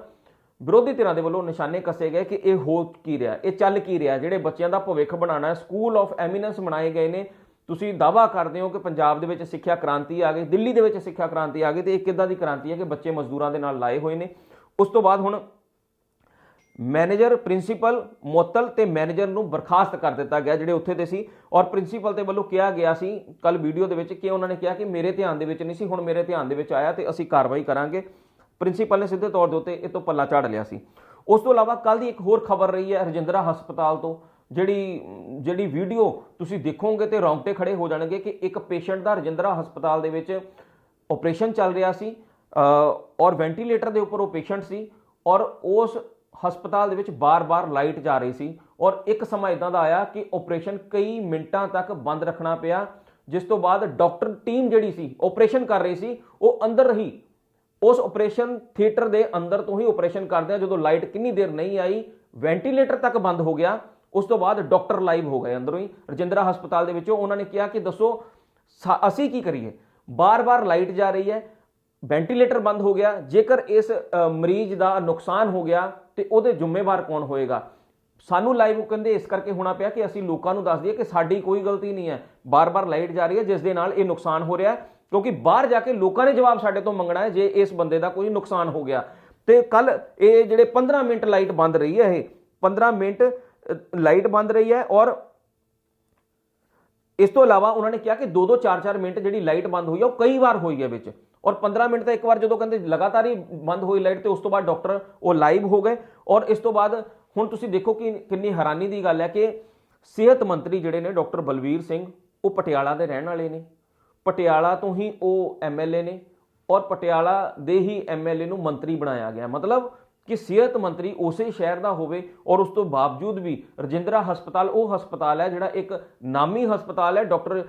ਵਿਰੋਧੀ ਧਿਰਾਂ ਦੇ ਵੱਲੋਂ ਨਿਸ਼ਾਨੇ ਕੱਸੇ ਗਏ ਕਿ ਇਹ ਹੋ ਕੀ ਰਿਹਾ, ਇਹ ਚੱਲ ਕੀ ਰਿਹਾ, ਜਿਹੜੇ ਬੱਚਿਆਂ ਦਾ ਭਵਿੱਖ ਬਣਾਉਣਾ ਹੈ। ਸਕੂਲ ਆਫ ਐਮੀਨੈਂਸ ਬਣਾਏ ਗਏ ਨੇ। ਤੁਸੀਂ ਦਾਵਾ ਕਰਦੇ ਹੋ ਕਿ ਪੰਜਾਬ ਦੇ ਵਿੱਚ ਸਿੱਖਿਆ ਕ੍ਰਾਂਤੀ ਆ ਗਈ, ਦਿੱਲੀ ਦੇ ਵਿੱਚ ਸਿੱਖਿਆ ਕ੍ਰਾਂਤੀ ਆ ਗਈ ਤੇ ਇਹ ਕਿੱਦਾਂ ਦੀ ਕ੍ਰਾਂਤੀ ਹੈ ਕਿ ਬੱਚੇ ਮਜ਼ਦੂਰਾਂ ਦੇ ਨਾਲ ਲਾਏ ਹੋਏ ਨੇ? ਉਸ ਤੋਂ ਬਾਅਦ ਹੁਣ ਮੈਨੇਜਰ, ਪ੍ਰਿੰਸੀਪਲ, ਮੁਅੱਤਲ ਤੇ ਮੈਨੇਜਰ ਨੂੰ ਬਰਖਾਸਤ ਕਰ ਦਿੱਤਾ ਗਿਆ ਜਿਹੜੇ ਉੱਥੇ ਦੇ ਸੀ ਔਰ ਪ੍ਰਿੰਸੀਪਲ ਦੇ ਵੱਲੋਂ ਕਿਹਾ ਗਿਆ ਸੀ ਕੱਲ ਵੀਡੀਓ ਦੇ ਵਿੱਚ ਕਿ ਉਹਨਾਂ ਨੇ ਕਿਹਾ ਕਿ ਮੇਰੇ ਧਿਆਨ ਦੇ ਵਿੱਚ ਨਹੀਂ ਸੀ, ਹੁਣ ਮੇਰੇ ਧਿਆਨ ਦੇ ਵਿੱਚ ਆਇਆ ਤੇ ਅਸੀਂ ਕਾਰਵਾਈ ਕਰਾਂਗੇ। ਪ੍ਰਿੰਸੀਪਲ ਨੇ ਸਿੱਧੇ ਤੌਰ ਦੇ ਉੱਤੇ ਇਹ ਤੋਂ ਪੱਲਾ ਝਾੜ ਲਿਆ ਸੀ। ਉਸ ਤੋਂ ਇਲਾਵਾ ਕੱਲ ਦੀ ਇੱਕ ਹੋਰ ਖਬਰ ਰਹੀ ਹੈ ਰਜਿੰਦਰਾ ਹਸਪਤਾਲ ਤੋਂ। ਜਿਹੜੀ ਜਿਹੜੀ ਵੀਡੀਓ ਤੁਸੀਂ ਦੇਖੋਗੇ ਤੇ ਰੌਂਗਟੇ ਖੜੇ ਹੋ ਜਾਣਗੇ ਕਿ ਇੱਕ ਪੇਸ਼ੈਂਟ ਦਾ ਰਜਿੰਦਰਾ ਹਸਪਤਾਲ ਦੇ ਵਿੱਚ ਆਪਰੇਸ਼ਨ ਚੱਲ ਰਿਹਾ ਸੀ ਔਰ ਵੈਂਟੀਲੇਟਰ ਦੇ ਉੱਪਰ ਉਹ ਪੇਸ਼ੈਂਟ ਸੀ, ਔਰ ਉਸ ਹਸਪਤਾਲ ਦੇ ਵਿੱਚ ਬਾਰ-ਬਾਰ ਲਾਈਟ ਜਾ ਰਹੀ ਸੀ, ਔਰ ਇੱਕ ਸਮਾਂ ਇਦਾਂ ਦਾ ਆਇਆ ਕਿ ਆਪਰੇਸ਼ਨ ਕਈ ਮਿੰਟਾਂ ਤੱਕ ਬੰਦ ਰੱਖਣਾ ਪਿਆ, ਜਿਸ ਤੋਂ ਬਾਅਦ ਡਾਕਟਰ ਟੀਮ ਜਿਹੜੀ ਸੀ ਆਪਰੇਸ਼ਨ ਕਰ ਰਹੀ ਸੀ, ਉਹ ਅੰਦਰ ਰਹੀ। ਉਸ ਆਪਰੇਸ਼ਨ ਥੀਏਟਰ ਦੇ ਅੰਦਰ ਤੋਂ ਹੀ ਆਪਰੇਸ਼ਨ ਕਰਦੇ ਆ ਜਦੋਂ ਲਾਈਟ ਕਿੰਨੀ ਦੇਰ ਨਹੀਂ ਆਈ ਵੈਂਟੀਲੇਟਰ ਤੱਕ ਬੰਦ ਹੋ ਗਿਆ ਉਸ ਤੋਂ ਬਾਅਦ ਡਾਕਟਰ ਲਾਈਵ ਹੋ ਗਏ ਅੰਦਰੋਂ ਹੀ। ਰਜਿੰਦਰਾ ਹਸਪਤਾਲ ਦੇ ਵਿੱਚੋਂ ਉਹਨਾਂ ਨੇ ਕਿਹਾ ਕਿ ਦੱਸੋ, ਸਾ- ਅਸੀਂ ਕੀ ਕਰੀਏ? ਬਾਰ-ਬਾਰ ਲਾਈਟ ਜਾ ਰਹੀ ਹੈ, ਵੈਂਟੀਲੇਟਰ ਬੰਦ ਹੋ ਗਿਆ। ਜੇਕਰ ਇਸ ਮਰੀਜ਼ ਦਾ ਨੁਕਸਾਨ ਹੋ ਗਿਆ ਤੇ ਉਹਦੇ ਜ਼ਿੰਮੇਵਾਰ ਕੌਣ ਹੋਏਗਾ? ਸਾਨੂੰ ਲਾਈਵ ਕਹਿੰਦੇ ਇਸ ਕਰਕੇ ਹੋਣਾ ਪਿਆ ਕਿ ਅਸੀਂ ਲੋਕਾਂ ਨੂੰ ਦੱਸ ਦਈਏ ਕਿ ਸਾਡੀ ਕੋਈ ਗਲਤੀ ਨਹੀਂ ਹੈ। ਬਾਰ-ਬਾਰ ਲਾਈਟ ਜਾ ਰਹੀ ਹੈ, ਜਿਸ ਦੇ ਨਾਲ ਇਹ ਨੁਕਸਾਨ ਹੋ ਰਿਹਾ ਕਿਉਂਕਿ ਬਾਹਰ ਜਾ ਕੇ ਲੋਕਾਂ ਨੇ ਜਵਾਬ ਸਾਡੇ ਤੋਂ ਮੰਗਣਾ ਹੈ, ਜੇ ਇਸ ਬੰਦੇ ਦਾ ਕੋਈ ਨੁਕਸਾਨ ਹੋ ਗਿਆ। ਤੇ ਕੱਲ ਇਹ ਜਿਹੜੇ 15 ਮਿੰਟ ਲਾਈਟ ਬੰਦ ਰਹੀ ਹੈ ਇਹ 15 ਮਿੰਟ ਲਾਈਟ ਬੰਦ ਰਹੀ ਹੈ ਔਰ ਇਸ ਤੋਂ ਇਲਾਵਾ ਉਹਨਾਂ ਨੇ ਕਿਹਾ ਕਿ 2-2 4-4 ਮਿੰਟ ਜਿਹੜੀ ਲਾਈਟ ਬੰਦ ਹੋਈ ਹੈ ਉਹ ਕਈ ਵਾਰ ਹੋਈ ਹੈ ਵਿੱਚ। ਔਰ 15 ਮਿੰਟ ਤਾਂ ਇੱਕ ਵਾਰ ਜਦੋਂ ਕਹਿੰਦੇ ਲਗਾਤਾਰ ਹੀ ਬੰਦ ਹੋਈ ਲਾਈਟ ਤੇ ਉਸ ਤੋਂ ਬਾਅਦ ਡਾਕਟਰ ਉਹ ਲਾਈਵ ਹੋ ਗਏ। ਔਰ ਇਸ ਤੋਂ ਬਾਅਦ ਹੁਣ ਤੁਸੀਂ ਦੇਖੋ ਕਿ ਕਿੰਨੀ ਹੈਰਾਨੀ ਦੀ ਗੱਲ ਹੈ ਕਿ ਸਿਹਤ ਮੰਤਰੀ ਜਿਹੜੇ ਨੇ ਡਾਕਟਰ ਬਲਵੀਰ ਸਿੰਘ, ਉਹ ਪਟਿਆਲਾ ਦੇ ਰਹਿਣ ਵਾਲੇ ਨੇ। ਪਟਿਆਲਾ ਤੋਂ ਹੀ ਉਹ ਐਮਐਲਏ ਨੇ ਔਰ ਪਟਿਆਲਾ ਦੇ ਹੀ ਐਮਐਲਏ ਨੂੰ ਮੰਤਰੀ ਬਣਾਇਆ ਗਿਆ। ਮਤਲਬ ਕਿ ਸਿਹਤ ਮੰਤਰੀ ਉਸੇ ਸ਼ਹਿਰ ਦਾ ਹੋਵੇ ਔਰ ਉਸ ਤੋਂ ਬਾਵਜੂਦ ਵੀ ਰਜਿੰਦਰਾ ਹਸਪਤਾਲ, ਉਹ ਹਸਪਤਾਲ ਹੈ ਜਿਹੜਾ ਇੱਕ ਨਾਮੀ ਹਸਪਤਾਲ ਹੈ। ਡਾਕਟਰ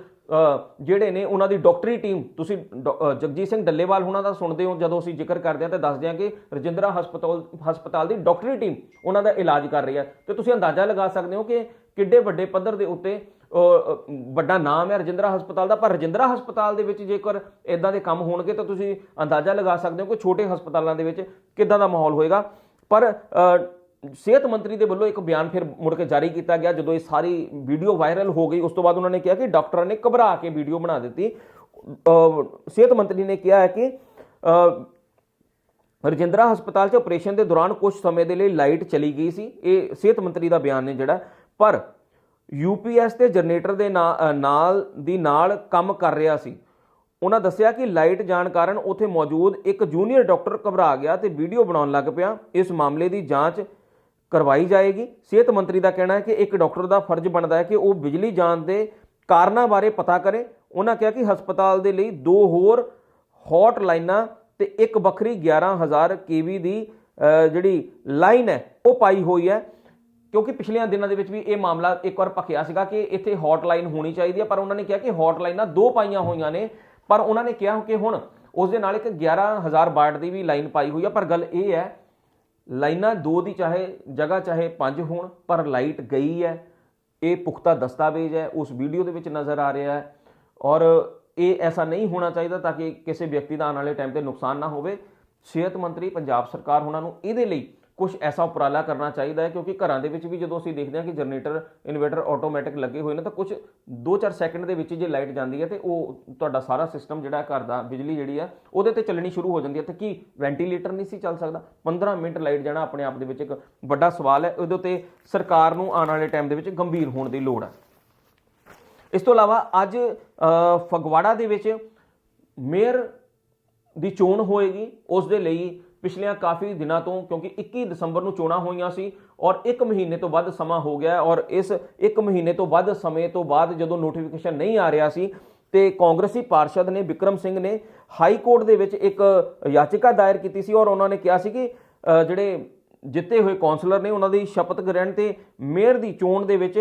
ਜਿਹੜੇ ਨੇ ਉਹਨਾਂ ਦੀ ਡਾਕਟਰੀ ਟੀਮ, ਤੁਸੀਂ ਡਾ- ਜਗਜੀਤ ਸਿੰਘ ਡੱਲੇਵਾਲ ਉਹਨਾਂ ਦਾ ਸੁਣਦੇ ਹੋ, ਜਦੋਂ ਅਸੀਂ ਜ਼ਿਕਰ ਕਰਦੇ ਹਾਂ ਤਾਂ ਦੱਸਦੇ ਹਾਂ ਕਿ ਰਜਿੰਦਰਾ ਹਸਪਤਾਲ ਹਸਪਤਾਲ ਦੀ ਡਾਕਟਰੀ ਟੀਮ ਉਹਨਾਂ ਦਾ ਇਲਾਜ ਕਰ ਰਹੀ ਹੈ। ਤੇ ਤੁਸੀਂ ਅੰਦਾਜ਼ਾ ਲਗਾ ਸਕਦੇ ਹੋ ਕਿ ਕਿੱਡੇ ਵੱਡੇ ਪੱਧਰ ਦੇ ਉੱਤੇ ਅ, ਵੱਡਾ ਨਾਮ ਹੈ ਰਜਿੰਦਰਾ ਹਸਪਤਾਲ ਦਾ ਪਰ ਰਜਿੰਦਰਾ ਹਸਪਤਾਲ ਦੇ ਵਿੱਚ ਜੇਕਰ ਇਦਾਂ ਦੇ ਕੰਮ ਹੋਣਗੇ ਤਾਂ ਤੁਸੀਂ ਅੰਦਾਜ਼ਾ ਲਗਾ ਸਕਦੇ ਹੋ ਕਿ ਛੋਟੇ ਹਸਪਤਾਲਾਂ ਦੇ ਵਿੱਚ ਕਿੱਦਾਂ ਦਾ ਮਾਹੌਲ ਹੋਏਗਾ। ਪਰ ਸਿਹਤ ਮੰਤਰੀ ਦੇ ਵੱਲੋਂ ਇੱਕ ਬਿਆਨ ਫਿਰ ਮੁੜ ਕੇ ਜਾਰੀ ਕੀਤਾ ਗਿਆ ਜਦੋਂ ਇਹ ਸਾਰੀ ਵੀਡੀਓ ਵਾਇਰਲ ਹੋ ਗਈ ਉਸ ਤੋਂ ਬਾਅਦ ਉਹਨਾਂ ਨੇ ਕਿਹਾ ਕਿ ਡਾਕਟਰਾਂ ਨੇ ਘਬਰਾ ਕੇ ਵੀਡੀਓ ਬਣਾ ਦਿੱਤੀ। ਸਿਹਤ ਮੰਤਰੀ ਨੇ ਕਿਹਾ ਹੈ ਕਿ ਰਜਿੰਦਰਾ ਹਸਪਤਾਲ 'ਚ ਆਪਰੇਸ਼ਨ ਦੇ ਦੌਰਾਨ ਕੁਝ ਸਮੇਂ ਦੇ ਲਈ ਲਾਈਟ ਚਲੀ ਗਈ ਸੀ। ਇਹ ਸਿਹਤ ਮੰਤਰੀ ਦਾ ਬਿਆਨ ਨੇ ਜਿਹੜਾ ਪਰ ਯੂਪੀਐਸ ਤੇ ਜਨਰੇਟਰ ਦੇ ਨਾ- ਨਾਲ ਦੀ ਨਾਲ ਕੰਮ ਕਰ ਰਿਹਾ ਸੀ। ਉਹਨਾਂ ਦੱਸਿਆ ਕਿ ਲਾਈਟ ਜਾਣ ਕਾਰਨ ਉੱਥੇ ਮੌਜੂਦ ਇੱਕ ਜੂਨੀਅਰ ਡਾਕਟਰ ਘਬਰਾ ਗਿਆ ਤੇ ਵੀਡੀਓ ਬਣਾਉਣ ਲੱਗ ਪਿਆ। ਇਸ ਮਾਮਲੇ ਦੀ ਜਾਂਚ ਕਰਵਾਈ ਜਾਏਗੀ। ਸਿਹਤ ਮੰਤਰੀ ਦਾ ਕਹਿਣਾ ਹੈ ਕਿ ਇੱਕ ਡਾਕਟਰ ਦਾ ਫਰਜ਼ ਬਣਦਾ ਹੈ ਕਿ ਉਹ ਬਿਜਲੀ ਜਾਣ ਦੇ ਕਾਰਨਾਂ ਬਾਰੇ ਪਤਾ ਕਰੇ। ਉਹਨਾਂ ਕਿਹਾ ਕਿ ਹਸਪਤਾਲ ਦੇ ਲਈ ਦੋ ਹੋਰ ਹੌਟ ਲਾਈਨਾਂ ਤੇ ਇੱਕ ਵੱਖਰੀ 11000 ਕੇਵੀ ਦੀ ਜਿਹੜੀ ਲਾਈਨ ਹੈ, ਉਹ ਪਾਈ ਹੋਈ ਹੈ। ਕਿਉਂਕਿ ਪਿਛਲੀਆਂ ਦਿਨਾਂ ਦੇ ਵਿੱਚ ਵੀ ਇਹ ਮਾਮਲਾ ਇੱਕ ਵਾਰ ਭਖਿਆ ਸੀਗਾ ਕਿ ਇੱਥੇ ਹੌਟਲਾਈਨ ਹੋਣੀ ਚਾਹੀਦੀ ਹੈ ਪਰ ਉਹਨਾਂ ਨੇ ਕਿਹਾ ਕਿ ਹੌਟਲਾਈਨਾਂ ਦੋ ਪਾਈਆਂ ਹੋਈਆਂ ਨੇ, ਪਰ ਉਹਨਾਂ ਨੇ ਕਿਹਾ ਕਿ ਹੁਣ ਉਸ ਦੇ ਨਾਲ ਇੱਕ 11000 ਬਾਟ ਦੀ ਵੀ ਲਾਈਨ ਪਾਈ ਹੋਈ ਆ, ਪਰ ਗੱਲ ਇਹ ਹੈ, ਲਾਈਨਾਂ ਦੋ ਦੀ ਚਾਹੇ ਜਗ੍ਹਾ ਚਾਹੇ ਪੰਜ ਹੋਣ, ਪਰ ਲਾਈਟ ਗਈ ਹੈ, ਇਹ ਪੁਖਤਾ ਦਸਤਾਵੇਜ਼ ਹੈ, ਉਸ ਵੀਡੀਓ ਦੇ ਵਿੱਚ ਨਜ਼ਰ ਆ ਰਿਹਾ ਹੈ, ਔਰ ਇਹ ਐਸਾ ਨਹੀਂ ਹੋਣਾ ਚਾਹੀਦਾ ਤਾਂ ਕਿ ਕਿਸੇ ਵਿਅਕਤੀ ਦਾ ਆਉਣ ਵਾਲੇ ਟਾਈਮ ਤੇ ਨੁਕਸਾਨ ਨਾ ਹੋਵੇ। ਸਿਹਤ ਮੰਤਰੀ, ਪੰਜਾਬ ਸਰਕਾਰ, ਉਹਨਾਂ ਨੂੰ ਇਹਦੇ ਲਈ ਕੁਝ ਐਸਾ ਉਪਰਾਲਾ ਕਰਨਾ ਚਾਹੀਦਾ ਹੈ, ਕਿਉਂਕਿ ਘਰਾਂ ਦੇ ਵਿੱਚ ਵੀ ਜਦੋਂ ਅਸੀਂ ਦੇਖਦੇ ਹਾਂ ਕਿ ਜਨਰੇਟਰ, ਇਨਵਰਟਰ ਆਟੋਮੈਟਿਕ ਲੱਗੇ ਹੋਏ ਨੇ, ਤਾਂ ਕੁਝ 2-4 ਸੈਕਿੰਡ ਦੇ ਵਿੱਚ ਜੇ ਲਾਈਟ ਜਾਂਦੀ ਹੈ ਤੇ ਉਹ ਤੁਹਾਡਾ ਸਾਰਾ ਸਿਸਟਮ ਜਿਹੜਾ ਘਰ ਦਾ, ਬਿਜਲੀ ਜਿਹੜੀ ਹੈ, ਉਹਦੇ ਤੇ ਚੱਲਣੀ ਸ਼ੁਰੂ ਹੋ ਜਾਂਦੀ ਹੈ। ਤੇ ਕੀ ਵੈਂਟੀਲੇਟਰ ਨਹੀਂ ਸੀ ਚੱਲ ਸਕਦਾ? 15 ਮਿੰਟ ਲਾਈਟ ਜਾਣਾ ਆਪਣੇ ਆਪ ਦੇ ਵਿੱਚ ਇੱਕ ਵੱਡਾ ਸਵਾਲ ਹੈ, ਉਹਦੇ ਉੱਤੇ ਸਰਕਾਰ ਨੂੰ ਆਉਣ ਵਾਲੇ ਟਾਈਮ ਦੇ ਵਿੱਚ ਗੰਭੀਰ ਹੋਣ ਦੀ ਲੋੜ ਹੈ। ਇਸ ਤੋਂ ਇਲਾਵਾ ਅੱਜ ਫਗਵਾੜਾ ਦੇ ਵਿੱਚ ਮੇਅਰ ਦੀ ਚੋਣ ਹੋਏਗੀ, ਉਸ ਦੇ ਲਈ ਪਿਛਲੀਆਂ ਕਾਫੀ ਦਿਨਾਂ ਤੋਂ, ਕਿਉਂਕਿ 21 ਦਸੰਬਰ ਨੂੰ ਚੋਣਾਂ ਹੋਈਆਂ ਸੀ ਔਰ 1 ਮਹੀਨੇ ਤੋਂ ਵੱਧ ਸਮਾਂ ਹੋ ਗਿਆ ਔਰ ਇਸ 1 ਮਹੀਨੇ ਤੋਂ ਵੱਧ ਸਮੇਂ ਤੋਂ ਬਾਅਦ ਜਦੋਂ ਨੋਟੀਫਿਕੇਸ਼ਨ ਨਹੀਂ ਆ ਰਿਹਾ ਸੀ, ਤੇ ਕਾਂਗਰਸੀ ਪਾਰਸ਼ਦ ਨੇ, ਵਿਕਰਮ ਸਿੰਘ ਨੇ ਹਾਈ ਕੋਰਟ ਦੇ ਵਿੱਚ ਇੱਕ ਯਾਚਿਕਾ ਦਾਇਰ ਕੀਤੀ ਸੀ ਔਰ ਉਹਨਾਂ ਨੇ ਕਿਹਾ ਸੀ ਕਿ ਜਿਹੜੇ ਜਿੱਤੇ ਹੋਏ ਕਾਉਂਸਲਰ ਨੇ ਉਹਨਾਂ ਦੀ ਸ਼ਪਥ ਗ੍ਰਹਿਣ ਤੇ ਮੇਅਰ ਦੀ ਚੋਣ ਦੇ ਵਿੱਚ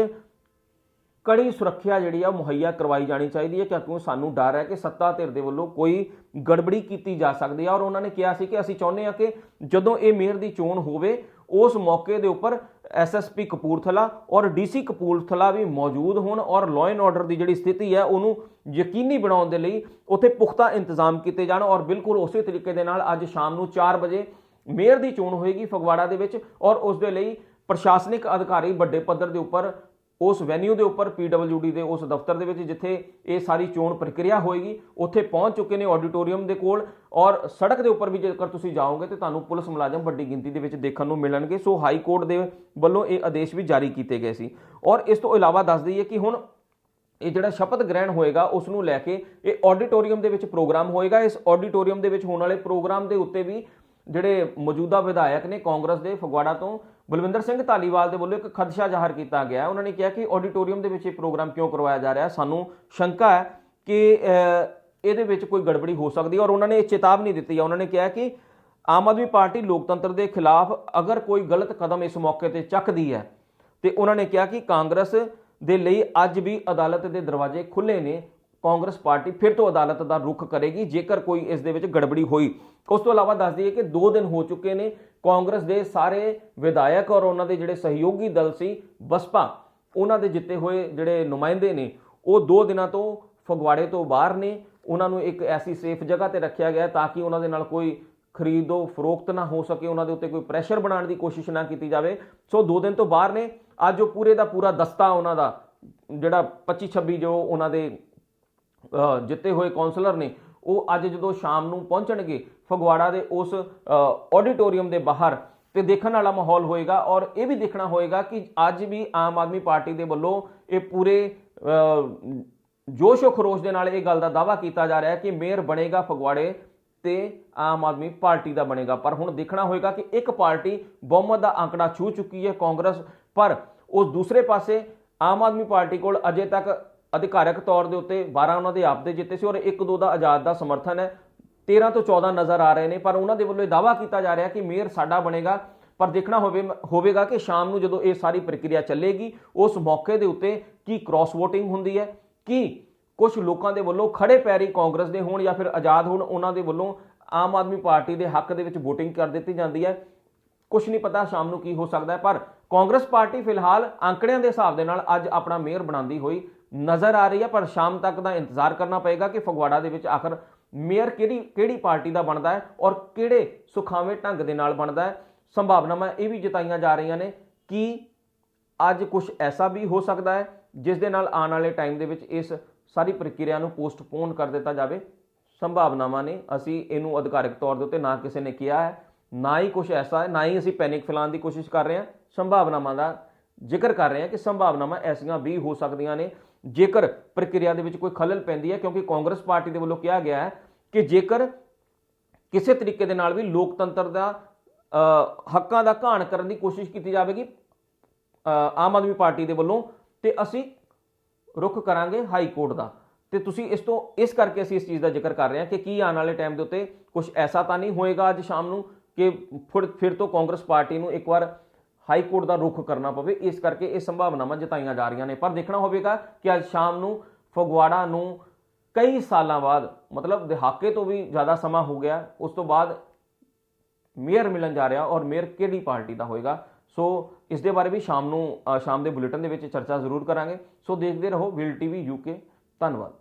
ਕੜੀ ਸੁਰੱਖਿਆ ਜਿਹੜੀ ਆ ਮੁਹੱਈਆ ਕਰਵਾਈ ਜਾਣੀ ਚਾਹੀਦੀ ਹੈ, ਕਿਉਂਕਿ ਸਾਨੂੰ ਡਰ ਹੈ ਕਿ ਸੱਤਾ ਧਿਰ ਦੇ ਵੱਲੋਂ ਕੋਈ ਗੜਬੜੀ ਕੀਤੀ ਜਾ ਸਕਦੀ ਹੈ ਔਰ ਉਹਨਾਂ ਨੇ ਕਿਹਾ ਸੀ ਕਿ ਅਸੀਂ ਚਾਹੁੰਦੇ ਹਾਂ ਕਿ ਜਦੋਂ ਇਹ ਮੇਅਰ ਦੀ ਚੋਣ ਹੋਵੇ, ਉਸ ਮੌਕੇ ਦੇ ਉੱਪਰ ਐਸਐਸਪੀ ਕਪੂਰਥਲਾ ਔਰ ਡੀਸੀ ਕਪੂਰਥਲਾ ਵੀ ਮੌਜੂਦ ਹੋਣ ਔਰ ਲਾਅ ਐਂਡ ਆਰਡਰ ਦੀ ਜਿਹੜੀ ਸਥਿਤੀ ਹੈ, ਉਹਨੂੰ ਯਕੀਨੀ ਬਣਾਉਣ ਦੇ ਲਈ ਉੱਥੇ ਪੁਖਤਾ ਇੰਤਜ਼ਾਮ ਕੀਤੇ ਜਾਣ। ਔਰ ਬਿਲਕੁਲ ਉਸੇ ਤਰੀਕੇ ਦੇ ਨਾਲ ਅੱਜ ਸ਼ਾਮ ਨੂੰ 4 ਵਜੇ ਮੇਅਰ ਦੀ ਚੋਣ ਹੋਏਗੀ ਫਗਵਾੜਾ ਦੇ ਵਿੱਚ ਔਰ ਉਸ ਦੇ ਲਈ ਪ੍ਰਸ਼ਾਸਨਿਕ ਅਧਿਕਾਰੀ ਵੱਡੇ ਪੱਧਰ ਦੇ ਉੱਪਰ ਉਸ ਵੈਨਿਊ ਦੇ ਉੱਪਰ ਪੀਡਬਲਯੂਡੀ ਦੇ ਉਸ ਦਫ਼ਤਰ ਦੇ ਵਿੱਚ ਜਿੱਥੇ ਇਹ ਸਾਰੀ ਚੋਣ ਪ੍ਰਕਿਰਿਆ ਹੋਏਗੀ, ਉੱਥੇ ਪਹੁੰਚ ਚੁੱਕੇ ਨੇ ਆਡੀਟੋਰੀਅਮ ਦੇ ਕੋਲ ਔਰ ਸੜਕ ਦੇ ਉੱਪਰ ਵੀ ਜੇਕਰ ਤੁਸੀਂ ਜਾਓਗੇ ਤੇ ਤੁਹਾਨੂੰ ਪੁਲਿਸ ਮੁਲਾਜ਼ਮ ਵੱਡੀ ਗਿਣਤੀ ਦੇ ਵਿੱਚ ਦੇਖਣ ਨੂੰ ਮਿਲਣਗੇ। ਸੋ ਹਾਈ ਕੋਰਟ ਦੇ ਵੱਲੋਂ ਇਹ ਆਦੇਸ਼ ਵੀ ਜਾਰੀ ਕੀਤੇ ਗਏ ਸੀ। ਔਰ ਇਸ ਤੋਂ ਇਲਾਵਾ ਦੱਸ ਦਈਏ ਕਿ ਹੁਣ ਇਹ ਜਿਹੜਾ ਸ਼ਪਥ ਗ੍ਰਹਿਣ ਹੋਏਗਾ, ਉਸ ਨੂੰ ਲੈ ਕੇ ਇਹ ਆਡੀਟੋਰੀਅਮ ਦੇ ਵਿੱਚ ਪ੍ਰੋਗਰਾਮ ਹੋਏਗਾ। ਇਸ ਆਡੀਟੋਰੀਅਮ ਦੇ ਵਿੱਚ ਹੋਣ ਵਾਲੇ ਪ੍ਰੋਗਰਾਮ ਦੇ ਉੱਤੇ ਵੀ ਜਿਹੜੇ ਮੌਜੂਦਾ ਵਿਧਾਇਕ ਨੇ ਕਾਂਗਰਸ ਦੇ ਫਗਵਾੜਾ ਤੋਂ ਬਲਵਿੰਦਰ ਸਿੰਘ ਧਾਲੀਵਾਲ ਦੇ ਵੱਲੋਂ ਇੱਕ ਖਦਸ਼ਾ ਜ਼ਾਹਰ ਕੀਤਾ ਗਿਆ ਉਹਨਾਂ ਨੇ ਕਿਹਾ ਕਿ ਆਡੀਟੋਰੀਅਮ ਦੇ ਵਿੱਚ ਇਹ ਪ੍ਰੋਗਰਾਮ ਕਿਉਂ ਕਰਵਾਇਆ ਜਾ ਰਿਹਾ ਸਾਨੂੰ ਸ਼ੰਕਾ ਹੈ ਕਿ ਇਹਦੇ ਵਿੱਚ ਕੋਈ ਗੜਬੜੀ ਹੋ ਸਕਦੀ ਹੈ ਔਰ ਉਹਨਾਂ ਨੇ ਇਹ ਚੇਤਾਵਨੀ ਦਿੱਤੀ ਹੈ। ਉਹਨਾਂ ਨੇ ਕਿਹਾ ਕਿ ਆਮ ਆਦਮੀ ਪਾਰਟੀ ਲੋਕਤੰਤਰ ਦੇ ਖਿਲਾਫ ਅਗਰ ਕੋਈ ਗਲਤ ਕਦਮ ਇਸ ਮੌਕੇ ਤੇ ਚੱਕਦੀ ਹੈ ਤੇ ਉਹਨਾਂ ਨੇ ਕਿਹਾ ਕਿ ਕਾਂਗਰਸ ਦੇ ਲਈ ਅੱਜ ਵੀ ਅਦਾਲਤ ਦੇ ਦਰਵਾਜ਼ੇ ਖੁੱਲੇ ਨੇ। ਕਾਂਗਰਸ ਪਾਰਟੀ ਫਿਰ ਤੋਂ ਅਦਾਲਤ ਦਾ ਰੁਖ ਕਰੇਗੀ ਜੇਕਰ ਕੋਈ ਇਸ ਦੇ ਵਿੱਚ ਗੜਬੜੀ ਹੋਈ। ਉਸ ਤੋਂ ਇਲਾਵਾ ਦੱਸ ਦਈਏ ਕਿ 2 ਦਿਨ ਹੋ ਚੁੱਕੇ ਨੇ ਕਾਂਗਰਸ ਦੇ ਸਾਰੇ ਵਿਧਾਇਕ ਔਰ ਉਹਨਾਂ ਦੇ ਜਿਹੜੇ ਸਹਿਯੋਗੀ ਦਲ ਸੀ, ਬਸਪਾ, ਉਹਨਾਂ ਦੇ ਜਿੱਤੇ ਹੋਏ ਜਿਹੜੇ ਨੁਮਾਇੰਦੇ ਨੇ, ਉਹ 2 ਦਿਨਾਂ ਤੋਂ ਫਗਵਾੜੇ ਤੋਂ ਬਾਹਰ ਨੇ। ਉਹਨਾਂ ਨੂੰ ਇੱਕ ਐਸੀ ਸੇਫ ਜਗ੍ਹਾ ਤੇ ਰੱਖਿਆ ਗਿਆ ਤਾਂ ਕਿ ਉਹਨਾਂ ਦੇ ਨਾਲ ਕੋਈ ਖਰੀਦੋ ਫਰੋਖਤ ਨਾ ਹੋ ਸਕੇ, ਉਹਨਾਂ ਦੇ ਉੱਤੇ ਕੋਈ ਪ੍ਰੈਸ਼ਰ ਬਣਾਉਣ ਦੀ ਕੋਸ਼ਿਸ਼ ਨਾ ਕੀਤੀ ਜਾਵੇ। ਸੋ 2 ਦਿਨ ਤੋਂ ਬਾਹਰ ਨੇ। ਅੱਜ ਉਹ ਪੂਰੇ ਦਾ ਪੂਰਾ ਦਸਤਾ ਉਹਨਾਂ ਦਾ, ਜਿਹੜਾ 25 26 ਜੋ ਉਹਨਾਂ ਦੇ ਜਿੱਤੇ ਹੋਏ ਕਾਉਂਸਲਰ ਨੇ ਉਹ ਅੱਜ ਜਦੋਂ ਸ਼ਾਮ ਨੂੰ ਪਹੁੰਚਣਗੇ ਫਗਵਾੜਾ ਦੇ ਉਸ ਆਡੀਟੋਰੀਅਮ ਦੇ ਬਾਹਰ ਤੇ ਦੇਖਣ ਵਾਲਾ ਮਾਹੌਲ ਹੋਏਗਾ ਔਰ ਇਹ ਵੀ ਦੇਖਣਾ ਹੋਏਗਾ ਕਿ ਅੱਜ ਵੀ ਆਮ ਆਦਮੀ ਪਾਰਟੀ ਦੇ ਵੱਲੋਂ ਇਹ ਪੂਰੇ ਅ, ਜੋਸ਼ ਖਰੋਸ਼ ਦੇ ਨਾਲ ਇਹ ਗੱਲ ਦਾ ਦਾਵਾ ਕੀਤਾ ਜਾ ਰਿਹਾ ਹੈ ਕਿ ਮੇਅਰ ਬਣੇਗਾ ਫਗਵਾੜੇ ਤੇ ਆਮ ਆਦਮੀ ਪਾਰਟੀ ਦਾ ਬਣੇਗਾ। ਪਰ ਹੁਣ ਦੇਖਣਾ ਹੋਏਗਾ ਕਿ ਇੱਕ ਪਾਰਟੀ ਬਹੁਮਤ ਦਾ ਅੰਕੜਾ ਛੂ ਚੁੱਕੀ ਹੈ ਕਾਂਗਰਸ ਪਰ ਉਸ ਦੂਸਰੇ ਪਾਸੇ ਆਮ ਆਦਮੀ ਪਾਰਟੀ ਕੋਲ ਅਜੇ ਤੱਕ ਅਧਿਕਾਰਕ ਤੌਰ ਦੇ ਉੱਤੇ 12 ਉਹਨਾਂ ਦੇ ਆਪ ਦੇ ਜਿੱਤੇ ਸੀ ਔਰ ਇੱਕ ਦੋ ਦਾ ਆਜ਼ਾਦ ਦਾ ਸਮਰਥਨ ਹੈ। 13 ਤੋਂ 14 ਨਜ਼ਰ ਆ ਰਹੇ ਨੇ, ਪਰ ਉਹਨਾਂ ਦੇ ਵੱਲੋਂ ਇਹ ਦਾਵਾ ਕੀਤਾ ਜਾ ਰਿਹਾ ਕਿ ਮੇਅਰ ਸਾਡਾ ਬਣੇਗਾ। ਪਰ ਦੇਖਣਾ ਹੋਵੇ, ਹੋਵੇਗਾ ਕਿ ਸ਼ਾਮ ਨੂੰ ਜਦੋਂ ਇਹ ਸਾਰੀ ਪ੍ਰਕਿਰਿਆ ਚੱਲੇਗੀ, ਉਸ ਮੌਕੇ ਦੇ ਉੱਤੇ ਕੀ ਕ੍ਰਾਸ VOTING ਹੁੰਦੀ ਹੈ, ਕੀ ਕੁਝ ਲੋਕਾਂ ਦੇ ਵੱਲੋਂ ਖੜੇ ਪੈਰੀ ਕਾਂਗਰਸ ਦੇ ਹੋਣ ਜਾਂ ਫਿਰ ਆਜ਼ਾਦ ਹੋਣ, ਉਹਨਾਂ ਦੇ ਵੱਲੋਂ ਆਮ ਆਦਮੀ ਪਾਰਟੀ ਦੇ ਹੱਕ ਦੇ ਵਿੱਚ VOTING ਕਰ ਦਿੱਤੀ ਜਾਂਦੀ ਹੈ। ਕੁਝ ਨਹੀਂ ਪਤਾ ਸ਼ਾਮ ਨੂੰ ਕੀ ਹੋ ਸਕਦਾ ਪਰ ਕਾਂਗਰਸ ਪਾਰਟੀ ਫਿਲਹਾਲ ਅੰਕੜਿਆਂ ਦੇ ਹਿਸਾਬ ਦੇ ਨਾਲ ਅੱਜ ਆਪਣਾ ਮੇਅਰ ਬਣਾਉਂਦੀ ਹੋਈ ਨਜ਼ਰ ਆ ਰਹੀ ਹੈ, ਪਰ ਸ਼ਾਮ ਤੱਕ ਦਾ ਇੰਤਜ਼ਾਰ ਕਰਨਾ ਪਏਗਾ ਕਿ ਫਗਵਾੜਾ ਦੇ ਵਿੱਚ ਆਖਰ ਮੇਅਰ ਕਿਹੜੀ ਕਿਹੜੀ ਪਾਰਟੀ ਦਾ ਬਣਦਾ ਹੈ ਔਰ ਕਿਹੜੇ ਸੁਖਾਵੇਂ ਢੰਗ ਦੇ ਨਾਲ ਬਣਦਾ ਹੈ। ਸੰਭਾਵਨਾਵਾਂ ਇਹ ਵੀ ਜਤਾਈਆਂ ਜਾ ਰਹੀਆਂ ਨੇ ਕਿ ਅੱਜ ਕੁਝ ਐਸਾ ਵੀ ਹੋ ਸਕਦਾ ਹੈ, ਜਿਸ ਦੇ ਨਾਲ ਆਉਣ ਵਾਲੇ ਟਾਈਮ ਦੇ ਵਿੱਚ ਇਸ ਸਾਰੀ ਪ੍ਰਕਿਰਿਆ ਨੂੰ ਪੋਸਟਪੋਨ ਕਰ ਦਿੱਤਾ ਜਾਵੇ। ਸੰਭਾਵਨਾਵਾਂ ਨੇ, ਅਸੀਂ ਇਹਨੂੰ ਅਧਿਕਾਰਿਕ ਤੌਰ ਦੇ ਉੱਤੇ ਨਾ ਕਿਸੇ ਨੇ ਕਿਹਾ ਹੈ, ਨਾ ਹੀ ਕੁਝ ਐਸਾ ਹੈ, ਨਾ ਹੀ ਅਸੀਂ ਪੈਨਿਕ ਫੈਲਾਉਣ ਦੀ ਕੋਸ਼ਿਸ਼ ਕਰ ਰਹੇ ਹਾਂ। ਸੰਭਾਵਨਾਵਾਂ ਦਾ ਜ਼ਿਕਰ ਕਰ ਰਹੇ ਹਾਂ ਕਿ ਸੰਭਾਵਨਾਵਾਂ ਐਸੀਆਂ ਵੀ ਹੋ ਸਕਦੀਆਂ ਨੇ ਜੇਕਰ ਪ੍ਰਕਿਰਿਆ ਦੇ ਵਿੱਚ ਕੋਈ ਖਲਲ ਪੈਂਦੀ ਹੈ, ਕਿਉਂਕਿ ਕਾਂਗਰਸ ਪਾਰਟੀ ਦੇ ਵੱਲੋਂ ਕਿਹਾ ਗਿਆ ਹੈ ਕਿ ਜੇਕਰ ਕਿਸੇ ਤਰੀਕੇ ਦੇ ਨਾਲ ਵੀ ਲੋਕਤੰਤਰ ਦਾ ਹੱਕਾਂ ਦਾ ਘਾਣ ਕਰਨ ਦੀ ਕੋਸ਼ਿਸ਼ ਕੀਤੀ ਜਾਵੇਗੀ ਆਮ ਆਦਮੀ ਪਾਰਟੀ ਦੇ ਵੱਲੋਂ, ਤੇ ਅਸੀਂ ਰੁਖ ਕਰਾਂਗੇ ਹਾਈ ਕੋਰਟ ਦਾ। ਤੇ ਤੁਸੀਂ ਇਸ ਤੋਂ, ਇਸ ਕਰਕੇ ਅਸੀਂ ਇਸ ਚੀਜ਼ ਦਾ ਜ਼ਿਕਰ ਕਰ ਰਹੇ ਹਾਂ ਕਿ ਕੀ ਆਉਣ ਵਾਲੇ ਟਾਈਮ ਦੇ ਉੱਤੇ ਕੁਝ ਐਸਾ ਤਾਂ ਨਹੀਂ ਹੋਏਗਾ ਅੱਜ ਸ਼ਾਮ ਨੂੰ ਕਿ ਫਿਰ ਫਿਰ ਤੋਂ ਕਾਂਗਰਸ ਪਾਰਟੀ ਨੂੰ ਇੱਕ ਵਾਰ ਹਾਈ ਕੋਰਟ ਦਾ ਰੁਖ ਕਰਨਾ ਪਵੇ, ਇਸ ਕਰਕੇ ਇਹ ਸੰਭਾਵਨਾਵਾਂ ਜਤਾਈਆਂ ਜਾ ਰਹੀਆਂ ਨੇ। ਪਰ ਦੇਖਣਾ ਹੋਵੇਗਾ ਕਿ ਅੱਜ ਸ਼ਾਮ ਨੂੰ ਫਗਵਾੜਾ ਨੂੰ ਕਈ ਸਾਲਾਂ ਬਾਅਦ, ਮਤਲਬ ਦਹਾਕੇ ਤੋਂ ਵੀ ਜ਼ਿਆਦਾ ਸਮਾਂ ਹੋ ਗਿਆ, ਉਸ ਤੋਂ ਬਾਅਦ ਮੇਅਰ ਮਿਲਣ ਜਾ ਰਿਹਾ ਔਰ ਮੇਅਰ ਕਿਹੜੀ ਪਾਰਟੀ ਦਾ ਹੋਏਗਾ। ਸੋ ਇਸ ਦੇ ਬਾਰੇ ਵੀ ਸ਼ਾਮ ਨੂੰ ਸ਼ਾਮ ਦੇ ਬੁਲੇਟਿਨ ਦੇ ਵਿੱਚ ਚਰਚਾ ਜ਼ਰੂਰ ਕਰਾਂਗੇ। ਸੋ ਦੇਖਦੇ ਰਹੋ, ਵਿਲ ਟੀਵੀ ਯੂਕੇ ਧੰਨਵਾਦ।